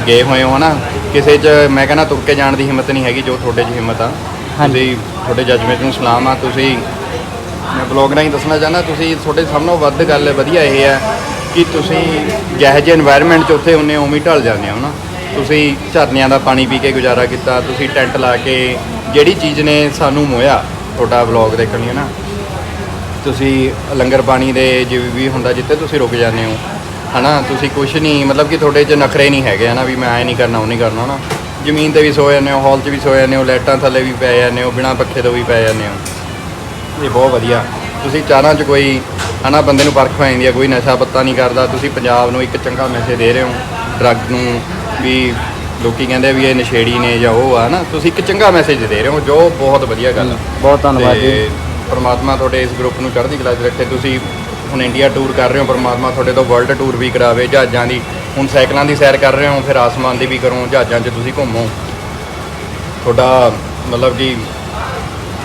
ਗਏ ਹੋਏ ਹੋ ਹਨਾ? ਕਿਸੇ 'ਚ ਮੈਂ ਕਹਿੰਦਾ ਤੁਰ ਕੇ ਜਾਣ ਦੀ ਹਿੰਮਤ ਨਹੀਂ ਹੈਗੀ ਜੋ ਤੁਹਾਡੇ 'ਚ ਹਿੰਮਤ ਆ। ਹਾਂਜੀ। ਤੁਸੀਂ ਤੁਹਾਡੇ ਜੱਜਮੈਂਟ ਨੂੰ ਸਲਾਮ ਆ ਤੁਸੀਂ ਮੈਂ ਬਲੌਗ ਰਾਹੀਂ ਦੱਸਣਾ ਚਾਹੁੰਦਾ ਤੁਸੀਂ ਤੁਹਾਡੇ ਸਭ ਨਾਲੋਂ ਵੱਧ ਗੱਲ ਵਧੀਆ ਇਹ ਹੈ ਕਿ ਤੁਸੀਂ ਜਿਹੋ ਜਿਹੇ এনवायरमेंट 'ਚ ਉੱਥੇ ਹੁੰਨੇ ਹੋ, ਉਵੇਂ ਢਲ ਜਾਂਦੇ ਹੋ ਨਾ ਤੁਸੀਂ ਝਰਨਿਆਂ ਦਾ ਪਾਣੀ ਪੀ ਕੇ ਗੁਜ਼ਾਰਾ ਕੀਤਾ ਤੁਸੀਂ ਟੈਂਟ ਲਾ ਕੇ ਜਿਹੜੀ ਚੀਜ਼ ਨੇ ਸਾਨੂੰ ਮੋਇਆ ਤੁਹਾਡਾ ਬਲੌਗ ਦੇਖਣ ਲਈ ਨਾ ਤੁਸੀਂ ਲੰਗਰ ਪਾਣੀ ਦੇ ਜਿਵੇਂ ਵੀ ਹੁੰਦਾ ਜਿੱਥੇ ਤੁਸੀਂ ਰੁਕ ਜਾਂਦੇ ਹੋ ਹਨਾ? ਤੁਸੀਂ ਕੁਝ ਨਹੀਂ ਮਤਲਬ ਕਿ ਤੁਹਾਡੇ 'ਚ ਨਖਰੇ ਨਹੀਂ ਹੈਗੇ ਹਨਾ? ਵੀ ਮੈਂ ਐ ਨਹੀਂ ਕਰਨਾ ਉਹ ਨਹੀਂ ਕਰਨਾ ਨਾ ਜ਼ਮੀਨ ਤੇ ਵੀ ਸੋ ਜਾਂਦੇ ਹੋ ਹਾਲ 'ਚ ਵੀ ਸੋ ਜਾਂਦੇ ਹੋ ਲਾਈਟਾਂ ਥੱਲੇ ਵੀ ਪੈ ਜਾਂਦੇ ਹੋ ਬਿਨਾਂ ਪੱਖੇ ਤੋਂ ਵੀ ਪੈ ਜਾਂਦੇ ਹੋ। ਇਹ ਬਹੁਤ ਵਧੀਆ। ਤੁਸੀਂ ਚਾਰਾਂ 'ਚ ਕੋਈ ਹਨਾ ਬੰਦੇ ਨੂੰ ਪਰਖ ਹੋ ਜਾਂਦੀ ਹੈ ਕੋਈ ਨਸ਼ਾ ਪੱਤਾ ਨਹੀਂ ਕਰਦਾ ਤੁਸੀਂ ਪੰਜਾਬ ਨੂੰ ਇੱਕ ਚੰਗਾ ਮੈਸੇਜ ਦੇ ਰਹੇ ਹੋ ਡਰੱਗ ਨੂੰ ਵੀ ਲੋਕੀ ਕਹਿੰਦੇ ਵੀ ਇਹ ਨਸ਼ੇੜੀ ਨੇ ਜਾਂ ਉਹ ਆ ਨਾ ਤੁਸੀਂ ਇੱਕ ਚੰਗਾ ਮੈਸੇਜ ਦੇ ਰਹੇ ਹੋ ਜੋ ਬਹੁਤ ਵਧੀਆ ਗੱਲ ਆ। ਬਹੁਤ ਧੰਨਵਾਦ ਜੀ। ਪਰਮਾਤਮਾ ਤੁਹਾਡੇ ਇਸ ਗਰੁੱਪ ਨੂੰ ਚੜ੍ਹਦੀ ਕਲਾ 'ਚ ਰੱਖੇ। ਤੁਸੀਂ ਹੁਣ ਇੰਡੀਆ ਟੂਰ ਕਰ ਰਹੇ ਹੋ, ਪਰਮਾਤਮਾ ਤੁਹਾਡੇ ਤੋਂ ਵਰਲਡ ਟੂਰ ਵੀ ਕਰਾਵੇ, ਜਹਾਜ਼ਾਂ ਦੀ। ਹੁਣ ਸਾਈਕਲਾਂ ਦੀ ਸੈਰ ਕਰ ਰਹੇ ਹੋ, ਫਿਰ ਆਸਮਾਨ ਦੀ ਵੀ ਕਰੋ, ਜਹਾਜ਼ਾਂ 'ਚ ਤੁਸੀਂ ਘੁੰਮੋ। ਤੁਹਾਡਾ ਮਤਲਬ ਜੀ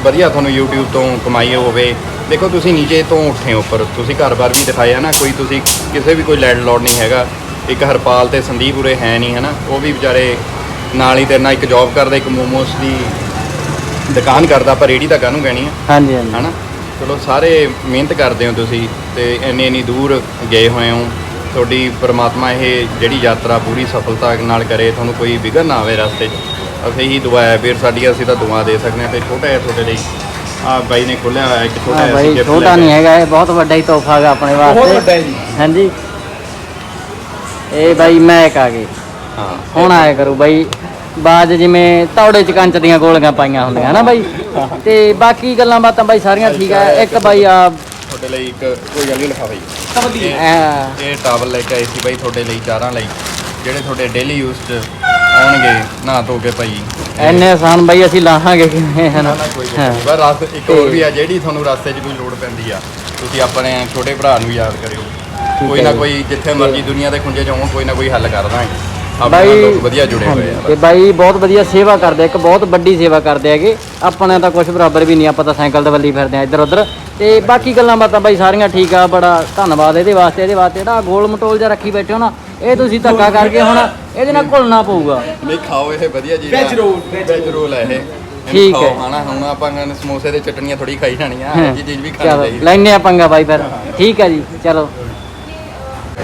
ਵਧੀਆ ਤੁਹਾਨੂੰ YouTube ਤੋਂ ਕਮਾਈ ਹੋਵੇ। ਦੇਖੋ, ਤੁਸੀਂ ਨੀਚੇ ਤੋਂ ਉੱਠੇ ਹੋ ਉੱਪਰ। ਤੁਸੀਂ ਘਰ-ਬਾਰ ਵੀ ਦਿਖਾਇਆ ਨਾ, ਕੋਈ ਤੁਸੀਂ ਕਿਸੇ ਵੀ ਕੋਈ ਲੈਂਡਲੋਰਡ ਨਹੀਂ ਹੈਗਾ। ਇੱਕ ਹਰਪਾਲ ਤੇ ਸੰਦੀਪ ਉਰੇ ਹੈ ਨਹੀਂ, ਹਨਾ? ਉਹ ਵੀ ਵਿਚਾਰੇ ਨਾਲ ਹੀ ਤੇਰੇ ਨਾਲ ਇੱਕ ਜੌਬ ਕਰਦਾ, ਇੱਕ ਮੋਮੋਸ ਦੀ ਦੁਕਾਨ ਕਰਦਾ ਪਰ ਰੇੜੀ ਤਾਂ ਕਾਹਨੂੰ ਕਹਿਣੀ ਆ? ਹਾਂਜੀ ਹਾਂਜੀ। ਹਨਾ? ਚਲੋ ਸਾਰੇ ਮਿਹਨਤ ਕਰਦੇ ਹੋ ਤੁਸੀਂ ਤੇ ਇੰਨੀ ਇੰਨੀ ਦੂਰ ਗਏ ਹੋਏ ਹੋ। ਤੁਹਾਡੀ ਪ੍ਰਮਾਤਮਾ ਇਹ ਜਿਹੜੀ ਯਾਤਰਾ ਪੂਰੀ ਸਫਲਤਾ ਨਾਲ ਕਰੇ ਤੁਹਾਨੂੰ ਕੋਈ ਵਿਘਨ ਨਾ ਆਵੇ ਰਸਤੇ 'ਚ। ਅਸੀਂ ਹੀ ਦੁਆ ਹੈ ਵੀਰ ਸਾਡੀ ਅਸੀਂ ਤਾਂ ਦੁਆ ਦੇ ਸਕਦੇ ਹਾਂ ਤੇ ਛੋਟਾ ਹੈ ਤੁਹਾਡੇ ਲਈ ਆ ਬਾਈ ਨੇ ਖੋਲਿਆ ਹੋਇਆ ਇੱਕ ਛੋਟਾ ਹਾਂ ਜਿਹਾ gift ਛੋਟਾ ਕੇ ਨਹੀਂ ਹੈਗਾ ਇਹ ਬਹੁਤ ਵੱਡਾ ਹੀ ਤੋਹਫਾ ਹੈਗਾ ਆਪਣੇ ਵਾਸਤੇ। ਬਹੁਤ ਵੱਡਾ ਹੈ ਜੀ। ਹਾਂਜੀ। ਇਹ ਬਾਈ ਮੈਕ ਆ ਗਏ ਹਾਂ ਹੁਣ ਆਇਆ ਕਰੂ ਬਾਈ। ਬਾਜ ਜਿਵੇਂ ਤੌੜੇ ਚ ਕੰਚ ਦੀਆਂ ਗੋਲੀਆਂ ਪਾਈਆਂ ਹੁੰਦੀਆਂ ਹਨਾ ਬਾਈ। ਤੇ ਬਾਕੀ ਗੱਲਾਂ ਬਾਤਾਂ ਬਾਈ ਸਾਰੀਆਂ ਠੀਕ ਆ ਇੱਕ ਬਾਈ ਆ ਤੁਹਾਡੇ ਲਈ ਇੱਕ ਕੋਈ ਗੱਲ ਨਹੀਂ ਲਿਖਾਵਾ ਜੀ ਇਹ- ਟਾਵਲ ਲੈ ਕੇ ਆਏ ਸੀ ਬਾਈ ਤੁਹਾਡੇ ਲਈ ਚਾਰਾਂ ਲਈ। ਜਿਹੜੇ ਤੁਹਾਡੇ ਡੇਲੀ ਯੂਜ਼ 'ਚ ਆਉਣਗੇ ਨਹਾ ਧੋ ਕੇ ਭਾਈ। ਐਨੇ ਆਸਾਨ ਬਾਈ ਅਸੀਂ ਲਾਹਾਂਗੇ ਕਿਵੇਂ ਹਨਾ ਨਾ, ਨਾ। ਬਸ ਰਸਤੇ ਇੱਕ ਹੋਰ ਵੀ ਆ ਜਿਹੜੀ ਤੁਹਾਨੂੰ ਰਸਤੇ 'ਚ ਕੋਈ ਲੋੜ ਪੈਂਦੀ ਆ ਤੁਸੀਂ ਆਪਣੇ ਛੋਟੇ ਭਰਾ ਨੂੰ ਯਾਦ ਕਰਿਓ। ਕੋਈ ਨਾ। ਕੋਈ ਜਿੱਥੇ ਮਰਜ਼ੀ ਦੁਨੀਆ ਦੇ ਖੁੰਝੇ ਚ ਹੋਣ ਕੋਈ ਨਾ ਕੋਈ ਹੱਲ ਕਰਦਾ ਹੈ ਆਪਣੇ ਬਾਈ ਨਾਲ ਲੋਕ ਵਧੀਆ ਜੁੜੇ ਹੋਏ ਆ ਤੇ ਬਾਈ ਬਹੁਤ ਵਧੀਆ ਸੇਵਾ ਕਰਦੇ ਇੱਕ ਬਹੁਤ ਵੱਡੀ ਸੇਵਾ ਕਰਦੇ ਹੈਗੇ। ਆਪਣੇ ਤਾਂ ਕੁਝ ਬਰਾਬਰ ਵੀ ਨਹੀਂ ਆਪਾਂ ਤਾਂ ਸਾਈਕਲ ਤੇ ਵੱਲੀ ਫਿਰਦੇ ਆ ਇੱਧਰ ਉੱਧਰ। ਤੇ ਬਾਕੀ ਗੱਲਾਂ ਬਾਤਾਂ ਬਾਈ ਸਾਰੀਆਂ ਠੀਕ ਆ ਬੜਾ ਧੰਨਵਾਦ ਇਹਦੇ ਵਾਸਤੇ ਇਹਦੇ ਵਾਸਤੇ ਜਿਹੜਾ ਗੋਲ ਮਟੋਲ ਜਿਹਾ ਰੱਖੀ ਬੈਠੇ ਹੋ ਨਾ ਇਹ ਤੁਸੀਂ ਧੱਕਾ ਕਰਕੇ ਹੁਣ ਇਹਦੇ ਨਾਲ ਘੁਲਣਾ ਪਊਗਾ। ਨਹੀਂ ਖਾਓ ਇਹ ਵਧੀਆ ਜੀ roll, veg ਵੈਜ ਰੋਲ ਹੈ ਇਹ। ਠੀਕ ਹੈ। ਹਨਾ ਹੁਣ ਆਪਾਂ ਕਹਿੰਦੇ ਸਮੋਸੇ ਦੇ ਚਟਣੀਆਂ ਥੋੜੀ ਖਾਈ ਜਾਣੀਆਂ ਇਹ ਜਿਹੀ ਚੀਜ਼ ਵੀ ਖਾਣੀ ਚਲੋ ਚਾਹੀਦੀ। ਲੈਨੇ ਆ ਪੰਗਾ ਬਾਈ ਫਿਰ। ਠੀਕ ਹੈ ਜੀ ਚਲੋ।